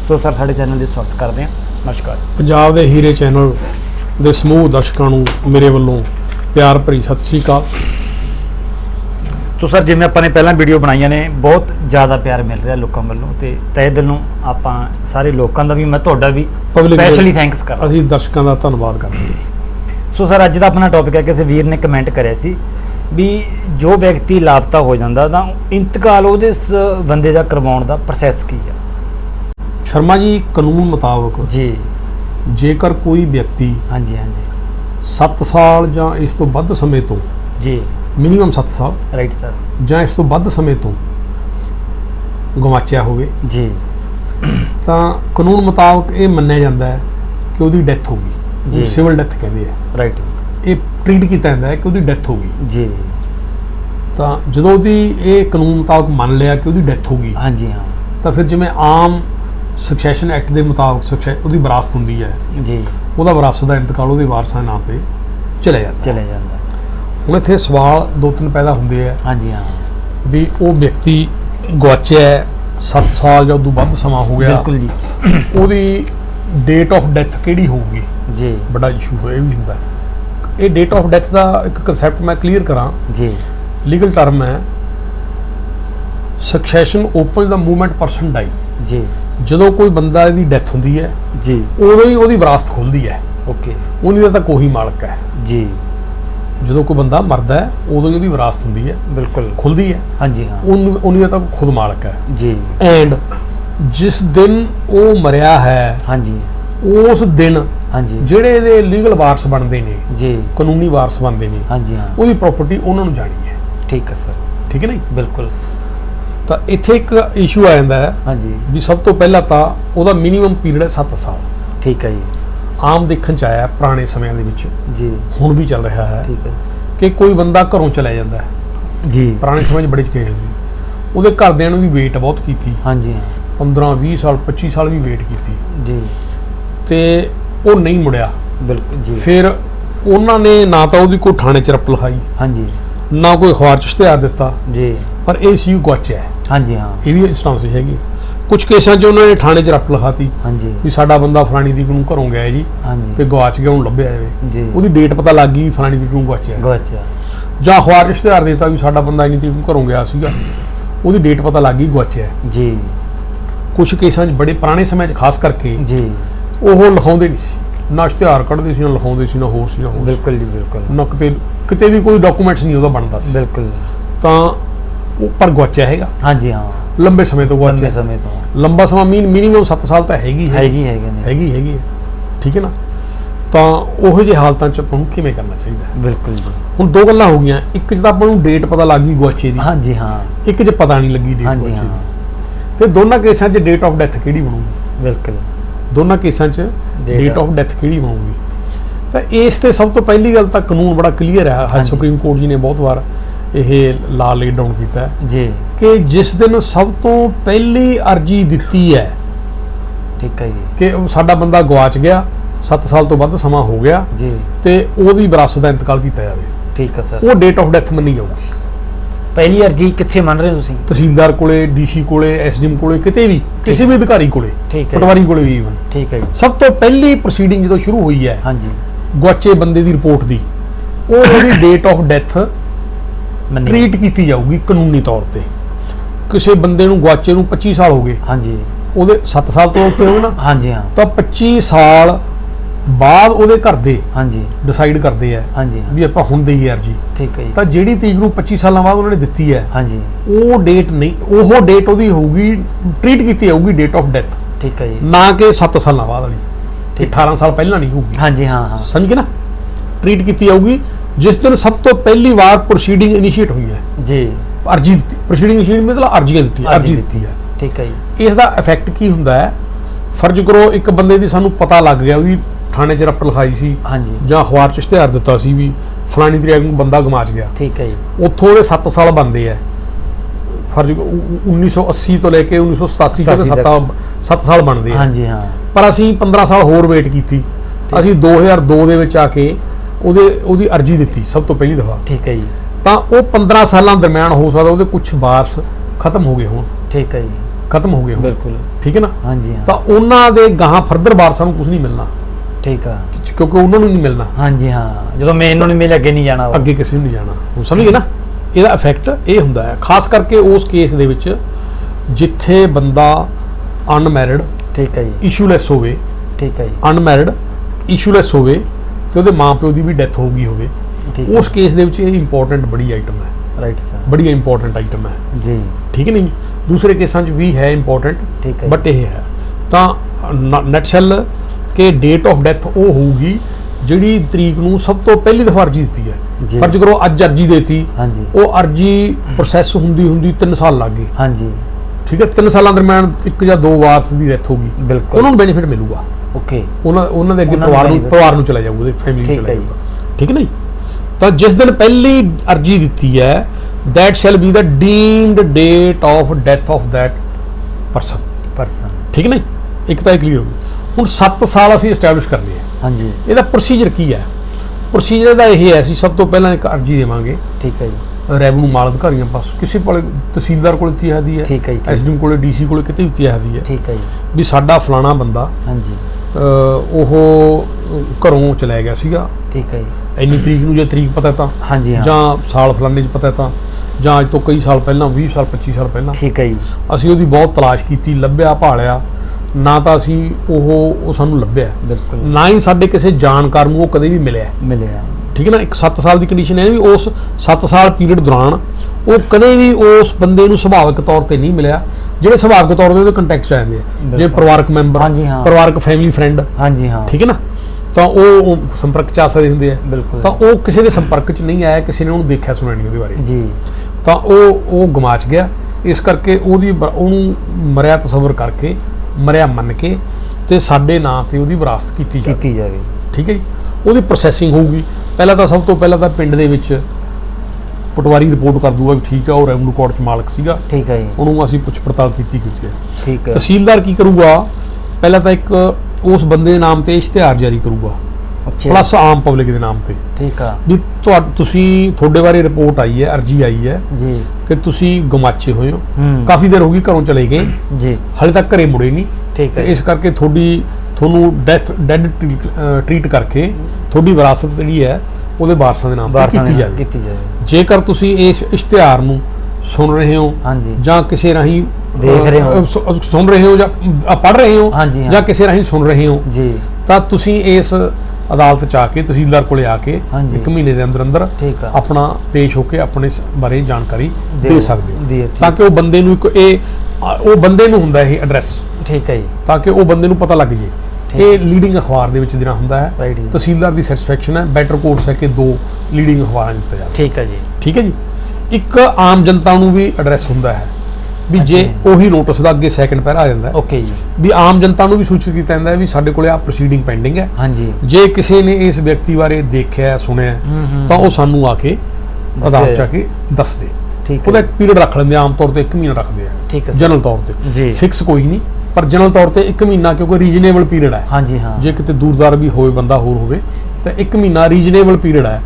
ਸੋ ਸਰ, ਸਾਡੇ ਚੈਨਲ ਦੇ ਸਵਾਗਤ ਕਰਦੇ ਹਾਂ। ਨਮਸਕਾਰ। ਪੰਜਾਬ ਦੇ ਹੀਰੇ ਚੈਨਲ ਦੇ ਸਮੂਹ ਦਰਸ਼ਕਾਂ ਨੂੰ ਮੇਰੇ ਵੱਲੋਂ ਪਿਆਰ ਭਰੀ ਸਤਿ ਸ੍ਰੀ ਅਕਾਲ। ਸੋ ਸਰ ਜਿਵੇਂ ਆਪਾਂ ਨੇ ਪਹਿਲਾਂ ਵੀਡੀਓ ਬਣਾਈਆਂ ਨੇ ਬਹੁਤ ਜ਼ਿਆਦਾ ਪਿਆਰ ਮਿਲ ਰਿਹਾ ਲੋਕਾਂ ਵੱਲੋਂ ਤੇ ਤਹਿ ਦਿਲ ਨੂੰ ਆਪਾਂ ਸਾਰੇ ਲੋਕਾਂ ਦਾ ਵੀ ਮੈਂ ਤੁਹਾਡਾ ਵੀ Public ਸਪੈਸ਼ਲੀ ਥੈਂਕਸ ਕਰਦਾ ਅਸੀਂ ਦਰਸ਼ਕਾਂ ਦਾ ਧੰਨਵਾਦ ਕਰਦੇ ਹਾਂ। ਸੋ ਸਰ ਅੱਜ ਦਾ ਆਪਣਾ ਟੌਪਿਕ ਹੈ ਕਿਸੇ ਵੀਰ ਨੇ ਕਮੈਂਟ ਕਰਿਆ ਸੀ ਵੀ ਜੋ ਵਿਅਕਤੀ ਲਾਪਤਾ ਹੋ ਜਾਂਦਾ ਤਾਂ ਇੰਤਕਾਲ ਉਹਦੇ ਇਸ ਬੰਦੇ ਦਾ ਕਰਵਾਉਣ ਦਾ ਪ੍ਰੋਸੈਸ ਕੀ ਆ? ਸ਼ਰਮਾ ਜੀ ਕਾਨੂੰਨ ਮੁਤਾਬਕ ਜੀ। ਜੇਕਰ ਕੋਈ ਵਿਅਕਤੀ ਹਾਂਜੀ ਹਾਂਜੀ। 7 ਸਾਲ ਜਾਂ ਇਸ ਤੋਂ ਵੱਧ ਸਮੇਂ ਤੋਂ ਜੀ। ਮਿਨੀਮਮ 7 ਸਾਲ। ਰਾਈਟ ਸਰ ਜਾਂ ਇਸ ਤੋਂ ਵੱਧ ਸਮੇਂ ਤੋਂ ਗਵਾਚਿਆ ਹੋਵੇ। ਜੀ। ਤਾਂ ਕਾਨੂੰਨ ਮੁਤਾਬਕ ਇਹ ਮੰਨਿਆ ਜਾਂਦਾ ਹੈ ਕਿ ਉਹਦੀ ਡੈਥ ਹੋ ਗਈ। ਜੀ। ਸਿਵਲ ਡੈਥ ਕਹਿੰਦੇ ਆ। ਰਾਈਟ ਇਹ ਟ੍ਰੀਟ ਕੀਤਾ ਜਾਂਦਾ ਹੈ ਕਿ ਉਹਦੀ ਡੈਥ ਹੋ ਗਈ। ਜੀ। ਤਾਂ ਜਦੋਂ ਉਹਦੀ ਇਹ ਕਾਨੂੰਨ ਮੁਤਾਬਕ ਮੰਨ ਲਿਆ ਕਿ ਉਹਦੀ ਡੈਥ ਹੋ ਗਈ ਹਾਂਜੀ ਹਾਂ। ਤਾਂ ਫਿਰ ਜਿਵੇਂ ਆਮ ਸਕਸੈਸ਼ਨ ਐਕਟ ਦੇ ਮੁਤਾਬਕ ਉਹਦੀ ਵਿਰਾਸਤ ਹੁੰਦੀ ਹੈ। ਜੀ। ਉਹਦਾ ਵਿਰਾਸਤ ਦਾ ਇੰਤਕਾਲ ਉਹਦੇ ਵਾਰਸਾਂ ਨਾਂ ਤੇ ਚਲੇ ਜਾਂਦਾ। ਚਲੇ ਜਾਂਦਾ। ਹੁਣ ਇੱਥੇ ਸਵਾਲ ਦੋ ਤਿੰਨ ਪੈਦਾ ਹੁੰਦੇ ਆ। ਹਾਂਜੀ ਹਾਂ। ਵੀ ਉਹ ਵਿਅਕਤੀ ਗਵਾਚਿਆ 7 ਸਾਲ ਜਾਂ ਉਦੋਂ ਵੱਧ ਸਮਾਂ ਹੋ ਗਿਆ। ਬਿਲਕੁਲ ਜੀ। ਉਹਦੀ ਡੇਟ ਆਫ ਡੈਥ ਕਿਹੜੀ ਹੋਊਗੀ? ਜੀ। ਬੜਾ ਇਸ਼ੂ ਹੋਇਆ ਵੀ ਹੁੰਦਾ। ਇਹ ਡੇਟ ਆਫ ਡੈਥ ਦਾ ਇੱਕ ਕਨਸੈਪਟ ਮੈਂ ਕਲੀਅਰ ਕਰਾਂ। ਜੀ। ਲੀਗਲ ਟਰਮ ਹੈ ਸਕਸੈਸ਼ਨ ਓਪਨ ਦਾ ਮੂਵਮੈਂਟ ਪਰਸਨ ਡਾਈ ਜੀ। ਜਦੋਂ ਕੋਈ ਬੰਦਾ ਦੀ ਡੈਥ ਹੁੰਦੀ ਹੈ ਜੀ। ਉਦੋਂ ਹੀ ਉਹਦੀ ਵਿਰਾਸਤ ਖੁੱਲਦੀ ਹੈ। ਓਕੇ। ਉਹਦੀ ਦਾ ਤਾਂ ਕੋਈ ਮਾਲਕ ਹੈ। ਜੀ। ਜਦੋਂ ਕੋਈ ਬੰਦਾ ਮਰਦਾ ਹੈ ਉਦੋਂ ਹੀ ਉਹਦੀ ਵਿਰਾਸਤ ਹੁੰਦੀ ਹੈ। ਬਿਲਕੁਲ। ਖੁੱਲਦੀ ਹੈ। ਹਾਂਜੀ ਹਾਂ। ਉਹਨੂੰ ਉਹਦੀ ਦਾ ਤਾਂ ਖੁਦ ਮਾਲਕ ਹੈ। ਜੀ। ਐਂਡ ਜਿਸ ਦਿਨ ਉਹ ਮਰਿਆ ਹੈ ਹਾਂਜੀ। ਉਸ ਦਿਨ ਹਾਂਜੀ। ਜਿਹੜੇ ਇਹਦੇ ਲੀਗਲ ਵਾਰਸ ਬਣਦੇ ਨੇ ਜੀ। ਕਾਨੂੰਨੀ ਵਾਰਸ ਬਣਦੇ ਨੇ ਹਾਂਜੀ ਹਾਂ। ਉਹਦੀ ਪ੍ਰਾਪਰਟੀ ਉਹਨਾਂ ਨੂੰ ਜਾਣੀ ਹੈ। ਠੀਕ ਹੈ ਸਰ। ਠੀਕ ਹੈ ਨਹੀਂ ਬਿਲਕੁਲ। ਤਾਂ ਇੱਥੇ ਇੱਕ ਇਸ਼ੂ ਆ ਜਾਂਦਾ ਹੈ ਹਾਂਜੀ। ਵੀ ਸਭ ਤੋਂ ਪਹਿਲਾਂ ਤਾਂ ਉਹਦਾ ਮਿਨੀਮਮ ਪੀਰੀਅਡ ਹੈ 7 ਸਾਲ। ਠੀਕ ਹੈ ਜੀ। ਆਮ ਦੇਖਣ ਚ ਆਇਆ ਪੁਰਾਣੇ ਸਮਿਆਂ ਦੇ ਵਿੱਚ। ਜੀ। ਹੁਣ ਵੀ ਚੱਲ ਰਿਹਾ ਹੈ। ਠੀਕ ਹੈ। ਕਿ ਕੋਈ ਬੰਦਾ ਘਰੋਂ ਚਲਾ ਜਾਂਦਾ ਹੈ। ਜੀ। ਪੁਰਾਣੇ ਸਮੇਂ 'ਚ ਬੜੇ ਚ ਗਏ ਸੀ। ਉਹਦੇ ਘਰਦਿਆਂ ਨੂੰ ਵੀ ਵੇਟ ਬਹੁਤ ਕੀਤੀ। ਹਾਂਜੀ। ਹਾਂ 15 20 ਸਾਲ 25 ਸਾਲ ਵੀ ਵੇਟ ਕੀਤੀ। ਜੀ। ਤੇ ਉਹ ਨਹੀਂ ਮੁੜਿਆ। ਬਿਲਕੁਲ ਜੀ। ਫਿਰ ਉਹਨਾਂ ਨੇ ਨਾ ਤਾਂ ਉਹਦੀ ਕੋਈ ਥਾਣੇ ਚ ਰੱਪ ਲਿਖਾਈ ਹਾਂਜੀ। ਨਾ ਕੋਈ ਅਖਬਾਰ ਚ ਇਸ਼ਤਿਹਾਰ ਦਿੱਤਾ। ਜੀ। ਪਰ ਇਹ ਸੀ ਗਵਾਚਿਆ ਹੈ। ਹਾਂਜੀ ਹਾਂ। ਇਹ ਵੀ ਇੰਸਟੈਂਸ ਹੈਗੀ। ਕੁਝ ਕੇਸਾਂ 'ਚ ਉਹਨਾਂ ਨੇ ਥਾਣੇ 'ਚ ਰੱਪ ਲਿਖਾਤੀ ਹਾਂਜੀ। ਵੀ ਸਾਡਾ ਬੰਦਾ ਫਲਾਣੀ ਦੀ ਨੂੰ ਘਰੋਂ ਗਿਆ ਜੀ ਹਾਂਜੀ। ਤੇ ਗਵਾਚ ਗਿਆ ਉਹਨੂੰ ਲੱਭਿਆ ਜਾਵੇ। ਜੀ। ਉਹਦੀ ਡੇਟ ਪਤਾ ਲੱਗ ਗਈ ਫਲਾਣੀ ਦੀ ਨੂੰ ਗਵਾਚਿਆ। ਗਵਾਚਿਆ। ਜਾਂ ਅਖਬਾਰ ਇਸ਼ਤਿਹਾਰ ਦਿੱਤਾ ਵੀ ਸਾਡਾ ਬੰਦਾ ਇੰਨੀ ਤਰੀਕ ਨੂੰ ਘਰੋਂ ਗਿਆ ਸੀਗਾ। ਉਹਦੀ ਡੇਟ ਪਤਾ ਲੱਗ ਗਈ ਗਵਾਚਿਆ। ਜੀ। ਕੁਝ ਕੇਸਾਂ 'ਚ ਬੜੇ ਪੁਰਾਣੇ ਸਮੇਂ 'ਚ ਖਾਸ ਕਰਕੇ ਜੀ। ਉਹ ਲਿਖਾਉਂਦੇ ਨਹੀਂ ਸੀ। ਨਾ ਇਸ਼ਤਿਹਾਰ ਕੱਢਦੇ ਸੀ ਨਾ ਲਿਖਾਉਂਦੇ ਸੀ ਨਾ ਹੋਰ ਸੀ ਨਾ ਹੋਰ। ਬਿਲਕੁਲ ਜੀ ਬਿਲਕੁਲ। ਨਾ ਕਿਤੇ ਕਿਤੇ ਵੀ ਕੋਈ ਡਾਕੂਮੈਂਟਸ ਨਹੀਂ ਉਹਦਾ ਬਣਦਾ ਸੀ। ਬਿਲਕੁਲ। ਤਾਂ ਉਹ ਪਰ ਗਵਾਚਿਆ ਹੈਗਾ। ਹਾਂਜੀ ਹਾਂ। ਲੰਬੇ ਸਮੇਂ ਤੋਂ ਲੰਬੇ ਸਮੇਂ ਤੋਂ। ਲੰਬਾ ਸਮਾਂ ਮੀਨ ਮਿਨੀਮਮ 7 ਸਾਲ ਤਾਂ ਹੈਗੀ ਹੈ। ਹੈਗੀ ਹੈਗੇ ਨੇ। ਹੈਗੀ ਹੈਗੀ ਹੈ। ਠੀਕ ਹੈ ਨਾ? ਤਾਂ ਉਹੋ ਜਿਹੇ ਹਾਲਤਾਂ ਚ ਆਪਾਂ ਨੂੰ ਕਿਵੇਂ ਕਰਨਾ ਚਾਹੀਦਾ? ਹੈ? ਬਿਲਕੁਲ ਜੀ। ਹੁਣ ਦੋ ਗੱਲਾਂ ਹੋ ਗਈਆਂ। ਇੱਕ ਚ ਤਾਂ ਆਪਾਂ ਨੂੰ ਡੇਟ ਪਤਾ ਲੱਗ ਗਈ ਗੁਆਚੇ ਦੀ। ਹਾਂਜੀ ਹਾਂ। ਇੱਕ ਚ ਪਤਾ ਨਹੀਂ ਲੱਗੀ ਡੇਟ ਹਾਂਜੀ ਗੁਆਚੇ ਹਾਂ। ਦੀ ਤੇ ਦੋਨਾਂ ਕੇਸਾਂ 'ਚ ਡੇਟ ਆਫ ਡੈਥ ਕਿਹੜੀ ਬਣੂਗੀ? ਬਿਲਕੁਲ। ਦੋਨਾਂ ਕੇਸਾਂ 'ਚ Date date of- of death ਕਿਹੜੀ ਬਣੂਗੀ? ਤਾਂ ਇਸ ਤੇ ਸਭ ਤੋਂ ਪਹਿਲੀ ਗੱਲ ਤਾਂ ਕਾਨੂੰਨ ਬੜਾ ਕਲੀਅਰ ਹੈ। ਹਾਈ ਹਾਂਜੀ। ਸੁਪਰੀਮ ਕੋਰਟ ਜੀ ਨੇ ਬਹੁਤ ਵਾਰ ਇਹ ਲਾ ਲੇ ਡਾਊਨ ਕੀਤਾ ਜੀ। ਕਿ ਜਿਸ ਦਿਨ ਸਭ ਤੋਂ ਪਹਿਲੀ ਅਰਜੀ ਦਿੱਤੀ ਹੈ ਠੀਕ ਹੈ ਜੀ। ਕਿ ਸਾਡਾ ਬੰਦਾ ਗਵਾਚ ਗਿਆ 7 ਸਾਲ ਤੋਂ ਵੱਧ ਸਮਾਂ ਹੋ ਗਿਆ ਜੀ। ਤੇ ਉਹਦੀ ਵਿਰਾਸਤ ਦਾ ਇੰਤਕਾਲ ਕੀਤਾ ਜਾਵੇ। ਠੀਕ ਹੈ ਸਰ। ਉਹ ਡੇਟ ਆਫ ਡੈਥ ਮੰਨੀ ਜਾਊਗੀ। ਪਹਿਲੀ ਅਰਜੀ ਕਿੱਥੇ ਮੰਨ ਰਹੇ ਤੁਸੀਂ? ਤਹਿਸੀਲਦਾਰ ਕੋਲੇ ਡੀਸੀ ਕੋਲੇ ਐਸਡੀਐਮ ਕੋਲੇ ਕਿਤੇ ਵੀ ਕਿਸੇ ਵੀ ਅਧਿਕਾਰੀ ਕੋਲੇ ਠੀਕ ਹੈ। ਪਟਵਾਰੀ ਕੋਲੇ ਵੀ even। ਠੀਕ ਹੈ ਜੀ। ਸਭ ਤੋਂ ਪਹਿਲੀ ਪ੍ਰੋਸੀਡਿੰਗ ਜਦੋਂ ਸ਼ੁਰੂ ਹੋਈ ਹੈ ਹਾਂਜੀ। ਗੁਆਚੇ ਬੰਦੇ ਦੀ ਰਿਪੋਰਟ ਦੀ ਉਹ ਉਹਦੀ ਡੇਟ ਆਫ ਡੈਥ ਮੰਨੀ ਟ੍ਰੀਟ ਕੀਤੀ ਜਾਊਗੀ ਕਾਨੂੰਨੀ ਤੌਰ ਤੇ। ਕਿਸੇ ਬੰਦੇ ਨੂੰ ਗੁਆਚੇ ਨੂੰ 25 ਸਾਲ ਹੋ ਗਏ। ਹਾਂਜੀ। ਉਹਦੇ 7 ਸਾਲ ਤੋਂ ਉੱਤੇ ਹੋ ਨਾ ਹਾਂਜੀ ਹਾਂ। ਤਾਂ 25 ਸਾਲ ਬਾਅਦ ਉਹਦੇ ਘਰ ਦੇ ਹਾਂਜੀ। ਡਿਸਾਈਡ ਕਰਦੇ ਆ ਹਾਂਜੀ ਹਾਂ। ਵੀ ਆਪਾਂ ਹੁਣ ਦੇਈਏ ਅਰਜੀ। ਠੀਕ ਹੈ ਜੀ। ਤਾਂ ਜਿਹੜੀ ਤਰੀਕ ਨੂੰ 25 ਸਾਲਾਂ ਬਾਅਦ ਉਹਨਾਂ ਨੇ ਦਿੱਤੀ ਹੈ ਹਾਂਜੀ। ਉਹ ਡੇਟ ਨਹੀਂ ਉਹ ਡੇਟ ਉਹਦੀ ਹੋਊਗੀ ਟ੍ਰੀਟ ਕੀਤੀ ਜਾਊਗੀ ਡੇਟ ਆਫ ਡੈਥ ਠੀਕ ਹੈ ਜੀ। ਨਾ ਕਿ 7 ਸਾਲਾਂ ਬਾਅਦ ਵਾਲੀ। ਤੇ ਠੀਕ। 18 ਸਾਲ ਪਹਿਲਾਂ ਨਹੀਂ ਹੋਊਗੀ। ਹਾਂਜੀ ਹਾਂ ਹਾਂ। ਸਮਝ ਗਏ ਨਾ? ਟ੍ਰੀਟ ਕੀਤੀ ਜਾਊਗੀ ਜਿਸ ਦਿਨ ਸਭ ਤੋਂ ਪਹਿਲੀ ਵਾਰ ਪ੍ਰੋਸੀਡਿੰਗ ਇਨੀਸ਼ੀਏਟ ਹੋਈ ਹੈ। ਜੀ। ਅਰਜੀ ਪ੍ਰੋਸੀਡਿੰਗ ਇਨੀਸ਼ੀਏਟ ਮਤਲਬ ਅਰਜ਼ੀਆਂ ਦਿੱਤੀ ਅਰਜ਼ੀ ਦਿੱਤੀ। ਹੈ। ਠੀਕ ਹੈ ਜੀ। ਇਸ ਦਾ ਇਫੈਕਟ ਕੀ ਹੁੰਦਾ ਹੈ? ਫਰਜ਼ ਕਰੋ ਇੱਕ ਬੰਦੇ ਦੀ ਸਾਨੂੰ ਪਤਾ ਲੱਗ ਗਿਆ ਉਹਦੀ ਥਾਣੇ 'ਚ ਰੱਪ ਲਿਖਾਈ ਸੀ ਹਾਂਜੀ। ਜਾਂ ਅਖਬਾਰ 'ਚ ਇਸ਼ਤਿਹਾਰ ਦਿੱਤਾ ਸੀ ਵੀ ਫਲਾਣੀ ਤਰੀਕ ਨੂੰ ਬੰਦਾ ਗਮਾਚ ਗਿਆ। ਠੀਕ ਹੈ ਜੀ। ਉੱਥੋਂ ਉਹਦੇ 7 ਸਾਲ ਬੰਦੇ ਆ ਫਰਜ਼ ਕਰੋ, ਉ- ਉ- 1980 ਤੋਂ ਲੈ ਕੇ 1987 ਤੱਕ 87 7 7 ਸਾਲ ਬਣਦੇ ਆ ਹਾਂਜੀ ਹਾਂ। ਪਰ ਅਸੀਂ 15 ਸਾਲ ਹੋਰ ਵੇਟ ਕੀਤੀ। ਅਸੀਂ 2002 ਦੇ ਵਿੱਚ ਆ ਕੇ ਉਹਦੇ ਉਹਦੀ ਅਰਜੀ ਦਿੱਤੀ ਸਭ ਤੋਂ ਪਹਿਲੀ ਦਫਾ। ਠੀਕ ਹੈ ਜੀ। ਤਾਂ ਉਹ 15 ਸਾਲਾਂ ਦਰਮਿਆਨ ਹੋ ਸਕਦਾ ਉਹਦੇ ਕੁਝ ਵਾਰਸ ਖਤਮ ਹੋ ਗਏ ਹੋਣ। ਠੀਕ ਹੈ ਜੀ। ਖਤਮ ਹੋ ਗਏ ਹੋਣ। ਬਿਲਕੁਲ। ਠੀਕ ਹੈ ਨਾ? ਹਾਂਜੀ ਹਾਂ। ਤਾਂ ਉਹਨਾਂ ਦੇ ਗਾਹਾਂ ਫਰਦਰ ਵਾਰਸਾਂ ਨੂੰ ਕੁਝ ਨਹੀਂ ਮਿਲਣਾ। ਠੀਕ ਆ। ਕਿਉਂਕਿ ਉਹਨਾਂ ਨੂੰ ਨਹੀਂ ਮਿਲਣਾ। ਹਾਂਜੀ ਹਾਂ। ਜਦੋਂ ਮੇਨ ਨੂੰ ਨਹੀਂ ਮਿਲੇ ਅੱਗੇ ਨਹੀਂ ਜਾਣਾ। ਅੱਗੇ ਕਿਸੇ ਨੂੰ ਨਹੀਂ ਜਾਣਾ। ਹੁਣ ਸਮਝ ਗਏ ਨਾ ਇਹਦਾ ਇਫੈਕਟ ਇਹ ਹੁੰਦਾ ਹੈ। ਖਾਸ ਕਰਕੇ ਉਸ ਕੇਸ ਦੇ ਵਿੱਚ ਜਿੱਥੇ ਬੰਦਾ ਅਨਮੈਰਿਡ ਠੀਕ ਹੈ ਜੀ। ਇਸ਼ੂਲੈਸ ਹੋਵੇ ਠੀਕ ਹੈ ਜੀ। ਅਨਮੈਰਿਡ ਇਸ਼ੂਲੈਸ ਹੋਵੇ ਤੇ ਉਹਦੇ ਮਾਪਿਓ ਦੀ ਵੀ ਡੈਥ ਹੋ ਗਈ ਹੋਵੇ। ਉਸ ਕੇਸ ਦੇ ਵਿੱਚ ਇਹ ਇੰਪੋਰਟੈਂਟ ਬੜੀ ਆਈਟਮ ਹੈ। ਰਾਈਟ ਸਰ ਬੜੀ ਇੰਪੋਰਟੈਂਟ ਆਈਟਮ ਹੈ। ਜੀ। ਠੀਕ ਹੈ ਨਹੀਂ? ਦੂਸਰੇ ਕੇਸਾਂ 'ਚ ਵੀ ਹੈ ਇੰਪੋਰਟੈਂਟ ਠੀਕ ਹੈ ਬਟ ਇਹ ਹੈ। ਤਾਂ ਨੈਟਸ਼ੈਲ ਕਿ ਡੇਟ ਆਫ ਡੈਥ ਉਹ ਹੋਊਗੀ ਜਿਹੜੀ ਤਰੀਕ ਨੂੰ ਸਭ ਤੋਂ ਪਹਿਲੀ ਦਫਾ ਅਰਜੀ ਦਿੱਤੀ ਹੈ। ਫਰਜ਼ ਕਰੋ ਅੱਜ ਅਰਜੀ ਦੇਤੀ। ਹਾਂਜੀ। ਉਹ ਅਰਜੀ ਪ੍ਰੋਸੈਸ ਹੁੰਦੀ ਹੁੰਦੀ 3 ਸਾਲ ਲੱਗ ਗਏ। ਹਾਂਜੀ। ਠੀਕ ਹੈ? 3 ਸਾਲਾਂ ਦਰਮਿਆਨ ਇੱਕ ਜਾਂ ਦੋ ਵਾਰਸ ਦੀ ਡੈਥ ਹੋ ਗਈ। ਬਿਲਕੁਲ। ਉਹਨਾਂ ਨੂੰ ਬੈਨੀਫਿਟ ਮਿਲੂਗਾ। ਓਕੇ ਉਹਨਾਂ ਉਹਨਾਂ ਦੇ ਅੱਗੇ ਉਹਨਾਂ ਨੂੰ ਪਰਿਵਾਰ ਨੂੰ benefit- ਪਰਿਵਾਰ ਨੂੰ ਚਲਾ ਜਾਊਗਾ ਉਹਦੇ ਫੈਮਿਲੀ ਨੂੰ ਠੀਕ ਚਲਾ ਹੈ ਜੀ। ਜਾਊਗਾ। ਠੀਕ ਹੈ ਨਾ ਜੀ? ਤਾਂ ਜਿਸ ਦਿਨ ਪਹਿਲੀ ਅਰਜੀ ਦਿੱਤੀ ਹੈ that shall be the deemed date of death of that person. Person ਠੀਕ ਹੈ ਨਾ ਜੀ? ਇੱਕ ਤਾਂ ਇਹ ਕਲੀਅਰ ਹੋ ਗਈ। ਹੁਣ 7 ਸਾਲ ਅਸੀਂ ਐਸਟੈਬਲਿਸ਼ ਕਰਨੇ ਆ। ਹਾਂਜੀ। ਇਹਦਾ ਪ੍ਰੋਸੀਜਰ ਕੀ ਹੈ? ਪ੍ਰੋਸੀਜਰ ਦਾ ਇਹ ਹੈ ਅਸੀਂ ਸਭ ਤੋਂ ਪਹਿਲਾਂ ਇੱਕ ਅਰਜੀ ਦੇਵਾਂਗੇ। ਠੀਕ ਹੈ ਜੀ। ਰੈਵਨਿਊ ਮਾਲ ਅਧਿਕਾਰੀਆਂ ਪਾਸ। ਕਿਸੇ ਕੋਲੇ ਤਹਿਸੀਲਦਾਰ ਕੋਲੇ ਤਿਆਹਦੀ ਹੈ ਠੀਕ ਹੈ ਜੀ, ਠੀਕ। ਐਸਡੀਐਮ ਕੋਲੇ ਡੀਸੀ ਕੋਲੇ ਕਿਤੇ ਵੀ ਹੈ। ਠੀਕ ਹੈ ਜੀ। ਵੀ ਸਾਡਾ ਫਲਾਣਾ ਬੰਦਾ ਹਾਂਜੀ। ਉਹ ਘਰੋਂ ਚਲਾ ਗਿਆ ਸੀਗਾ। ਠੀਕ ਹੈ ਜੀ। ਇੰਨੀ ਤਰੀਕ ਨੂੰ ਜੇ ਤਰੀਕ ਪਤਾ ਤਾਂ। ਹਾਂਜੀ ਹਾਂ। ਜਾਂ ਸਾਲ ਫਲਾਣੇ ਚ ਪਤਾ ਤਾਂ। ਜਾਂ ਅੱਜ ਤੋਂ ਕਈ ਸਾਲ ਪਹਿਲਾਂ 20 ਸਾਲ 25 ਸਾਲ ਪਹਿਲਾਂ। ਠੀਕ ਹੈ ਜੀ। ਅਸੀਂ ਉਹਦੀ ਬਹੁਤ ਤਲਾਸ਼ ਕੀਤੀ ਲੱਭਿਆ ਭਾਲਿਆ। ਨਾ ਤਾਂ ਅਸੀਂ ਉਹ ਉਹ ਸਾਨੂੰ ਲੱਭਿਆ। ਬਿਲਕੁਲ। ਨਾ ਹੀ ਸਾਡੇ ਕਿਸੇ ਜਾਣਕਾਰ ਨੂੰ ਉਹ ਕਦੇ ਵੀ ਮਿਲਿਆ। ਮਿਲਿਆ। ਠੀਕ ਹੈ ਨਾ ਇੱਕ 7 ਸਾਲ ਦੀ ਕੰਡੀਸ਼ਨ ਹੈ ਵੀ ਉਸ 7 ਸਾਲ ਪੀਰੀਅਡ ਦੌਰਾਨ ਉਹ ਕਦੇ ਵੀ ਉਸ ਬੰਦੇ ਨੂੰ ਸੁਭਾਵਿਕ ਤੌਰ ਤੇ ਨਹੀਂ ਮਿਲਿਆ। ਜਿਹੜੇ ਸੁਭਾਵਿਕ ਤੌਰ ਤੇ ਉਹਦੇ ਕੰਟੈਕਟ ਚ ਆ ਜਾਂਦੇ ਆ। ਜੇ। ਪਰਿਵਾਰਕ ਮੈਂਬਰ ਹਾਂਜੀ, ਹਾਂ। ਪਰਿਵਾਰਕ ਫੈਮਿਲੀ ਫਰੈਂਡ ਹਾਂਜੀ ਹਾਂ। ਠੀਕ ਹੈ ਨਾ? ਤਾਂ ਉਹ ਸੰਪਰਕ ਚ ਆ ਸਕਦੇ ਹੁੰਦੇ ਆ। ਬਿਲਕੁਲ। ਤਾਂ ਉਹ ਕਿਸੇ ਦੇ ਸੰਪਰਕ ਚ ਨਹੀਂ ਆਇਆ ਕਿਸੇ ਨੇ ਉਹਨੂੰ ਦੇਖਿਆ ਸੁਣਿਆ ਨਹੀਂ ਉਹਦੇ ਬਾਰੇ। ਜੀ। ਤਾਂ ਉਹ ਉਹ ਗਮਾਚ ਗਿਆ। ਇਸ ਕਰਕੇ ਉਹਦੀ ਉਹਨੂੰ ਮਰਿਆ ਤਸਵਰ ਕਰਕੇ ਮਰਿਆ ਮੰਨ ਕੇ ਤੇ ਸਾਡੇ ਨਾਂ ਤੇ ਉਹਦੀ ਵਿਰਾਸਤ ਕੀਤੀ ਜਾਵੇ। ਕੀਤੀ ਜਾਵੇ। ਠੀਕ ਹੈ ਜੀ? ਉਹਦੀ ਪ੍ਰੋਸੈਸਿੰਗ ਹੋਊਗੀ। ਪਹਿਲਾਂ ਤਾਂ ਸਭ ਤੋਂ ਪਹਿਲਾਂ ਤਾਂ ਪਿੰਡ ਦੇ ਵਿੱਚ ਪਟਵਾਰੀ ਰਿਪੋਰਟ ਕਰ ਦੂਗਾ ਵੀ ਠੀਕ ਹੈ ਉਹ ਰੈਵਨਿਊ ਕੋਰਟ 'ਚ ਮਾਲਕ ਸੀਗਾ। ਠੀਕ ਹੈ ਜੀ। ਉਹਨੂੰ ਅਸੀਂ ਪੁੱਛ ਪੜਤਾਲ ਕੀਤੀ ਕੀਤੀ ਹੈ। ਠੀਕ ਹੈ ਤਹਿਸੀਲਦਾਰ ਕੀ ਕਰੂਗਾ? ਪਹਿਲਾਂ ਤਾਂ ਇੱਕ ਉਸ ਬੰਦੇ ਦੇ ਨਾਮ ਤੇ ਇਸ਼ਤਿਹਾਰ ਜਾਰੀ ਕਰੂਗਾ। ਅੱਛਾ। ਪਲੱਸ ਆਮ ਪਬਲਿਕ ਦੇ ਨਾਮ ਤੇ। ਠੀਕ ਆ। ਵੀ ਤੁਸੀਂ ਤੁਹਾਡੇ ਬਾਰੇ ਰਿਪੋਰਟ ਆਈ ਹੈ ਅਰਜੀ ਆਈ ਹੈ ਜੀ। ਕਿ ਤੁਸੀਂ ਗਮਾਚੇ ਹੋਏ ਹੋ। ਕਾਫੀ ਦੇਰ ਹੋ ਗਈ ਘਰੋਂ ਚਲੇ ਗਏ। ਜੀ। ਹਾਲੇ ਤੱਕ ਘਰੇ ਮੁੜੇ ਨਹੀਂ। ਠੀਕ ਹੈ ਇਸ ਕਰਕੇ ਤੁਹਾਡੀ ਤੁਹਾਨੂੰ ਡੈਥ ਡੈਡ ਟ੍ਰੀਟ ਕਰਕੇ ਤੁਹਾਡੀ ਵਿਰਾਸਤ ਜਿਹੜੀ ਹੈ ਉਹਦੇ ਵਾਰਸਾਂ ਦੇ ਨਾਮ ਤੇ ਵਾਰਸਾਂ ਕੀਤੀ ਜਾਵੇ ਕੀਤੀ ਜਾਵੇ ਜੇਕਰ ਤੁਸੀਂ ਇਸ ਇਸ਼ਤਿਹਾਰ ਨੂੰ ਸੁਣ ਰਹੇ ਹੋ ਹਾਂਜੀ ਜਾਂ ਕਿਸੇ ਰਾਹੀਂ ਦੇਖ ਰਹੇ ਹੋ। ਸੁਣ ਰਹੇ ਹੋ ਜਾਂ ਅ, ਪੜ੍ਹ ਰਹੇ ਹੋ। ਜਾਂ ਕਿਸੇ ਰਾਹੀਂ ਸੁਣ ਰਹੇ ਹੋ ਜੀ ਤਾਂ ਤੁਸੀਂ ਇਸ ਅਦਾਲਤ ਚ ਆ ਕੇ ਤਹਿਸੀਲਦਾਰ ਕੋਲੇ ਆ ਕੇ। ਇੱਕ ਮਹੀਨੇ ਦੇ ਅੰਦਰ ਅੰਦਰ ਆਪਣਾ ਪੇਸ਼ ਹੋ ਕੇ ਆਪਣੇ ਬਾਰੇ ਜਾਣਕਾਰੀ ਦੇ ਸਕਦੇ ਹੋ। ਤਾਂ ਕਿ ਉਹ ਬੰਦੇ ਨੂੰ ਇੱਕ ਇਹ ਉਹ ਬੰਦੇ ਨੂੰ ਹੁੰਦਾ ਇਹ ਐਡਰੈਸ ਠੀਕ ਹੈ ਜੀ ਤਾਂ ਕਿ ਉਹ ਬੰਦੇ ਨੂੰ ਪਤਾ ਲੱਗ ਜੇ। ਇਹ ਲੀਡਿੰਗ ਅਖਬਾਰ ਦੇ ਵਿੱਚ ਦੇਣਾ ਹੁੰਦਾ ਹੈ Right ਜੀ। ਤਹਿਸੀਲਦਾਰ ਦੀ ਸੈਟੀਸਫੈਕਸ਼ਨ ਹੈ ਬੈਟਰ ਕੋਰਸ ਹੈ ਕਿ ਦੋ ਲੀਡਿੰਗ ਅਖਬਾਰਾਂ 'ਚ ਦਿੱਤਾ ਜਾਵੇ ਠੀਕ ਹੈ ਜੀ। ਠੀਕ ਹੈ ਜੀ? ਇੱਕ ਆਮ ਜਨਤਾ ਨੂੰ ਵੀ ਐਡਰੈਸ ਹੁੰਦਾ ਹੈ ਵੀ ਜੇ ਉਹੀ ਨੋਟਿਸ ਦਾ ਅੱਗੇ ਸੈਕੰਡ ਪੈਰਾ ਆ ਜਾਂਦਾ ਹੈ। ਓਕੇ ਜੀ। ਵੀ ਆਮ ਜਨਤਾ ਨੂੰ ਵੀ ਸੂਚਿਤ ਕੀਤਾ ਜਾਂਦਾ ਹੈ ਵੀ ਸਾਡੇ ਕੋਲੇ ਆ ਪ੍ਰੋਸੀਡਿੰਗ ਪੈਂਡਿੰਗ ਹੈ। ਹਾਂਜੀ। ਜੇ ਕਿਸੇ ਨੇ ਇਸ ਵਿਅਕਤੀ ਬਾਰੇ ਦੇਖਿਆ ਸੁਣਿਆ। ਤਾਂ ਉਹ ਸਾਨੂੰ ਆ ਕੇ ਅਦਾਲਤ ਚ। ਆ ਕੇ ਦੱਸ ਦੇ। ਠੀਕ ਉਹਦਾ ਹੈ ਇੱਕ ਪੀਰੀਅਡ ਰੱਖ ਲੈਂਦੇ ਆ ਆਮ ਤੌਰ ਤੇ 1 ਮਹੀਨਾ ਰੱਖਦੇ ਆ। ਠੀਕ ਹੈ ਸਰ। ਜਨਰਲ ਤੌਰ ਤੇ। ਜੀ। ਫਿਕਸ ਕੋਈ ਨਹੀਂ। ਪਰ ਜਨਰਲ ਤੌਰ ਤੇ 1 ਮਹੀਨਾ ਕਿਉਂਕਿ ਰੀਜਨੇਬਲ ਪੀਰੀਅਡ ਹੈ। ਹਾਂਜੀ ਹਾਂ। ਜੇ ਕਿਤੇ ਦੂਰਦਾਰ ਵੀ ਹੋਵੇ ਬੰਦਾ ਹੋਰ ਹੋਵੇ ਤਾਂ 1 ਮਹੀਨਾ ਰੀਜਨੇਬਲ ਪੀਰੀਅਡ ਹੈ।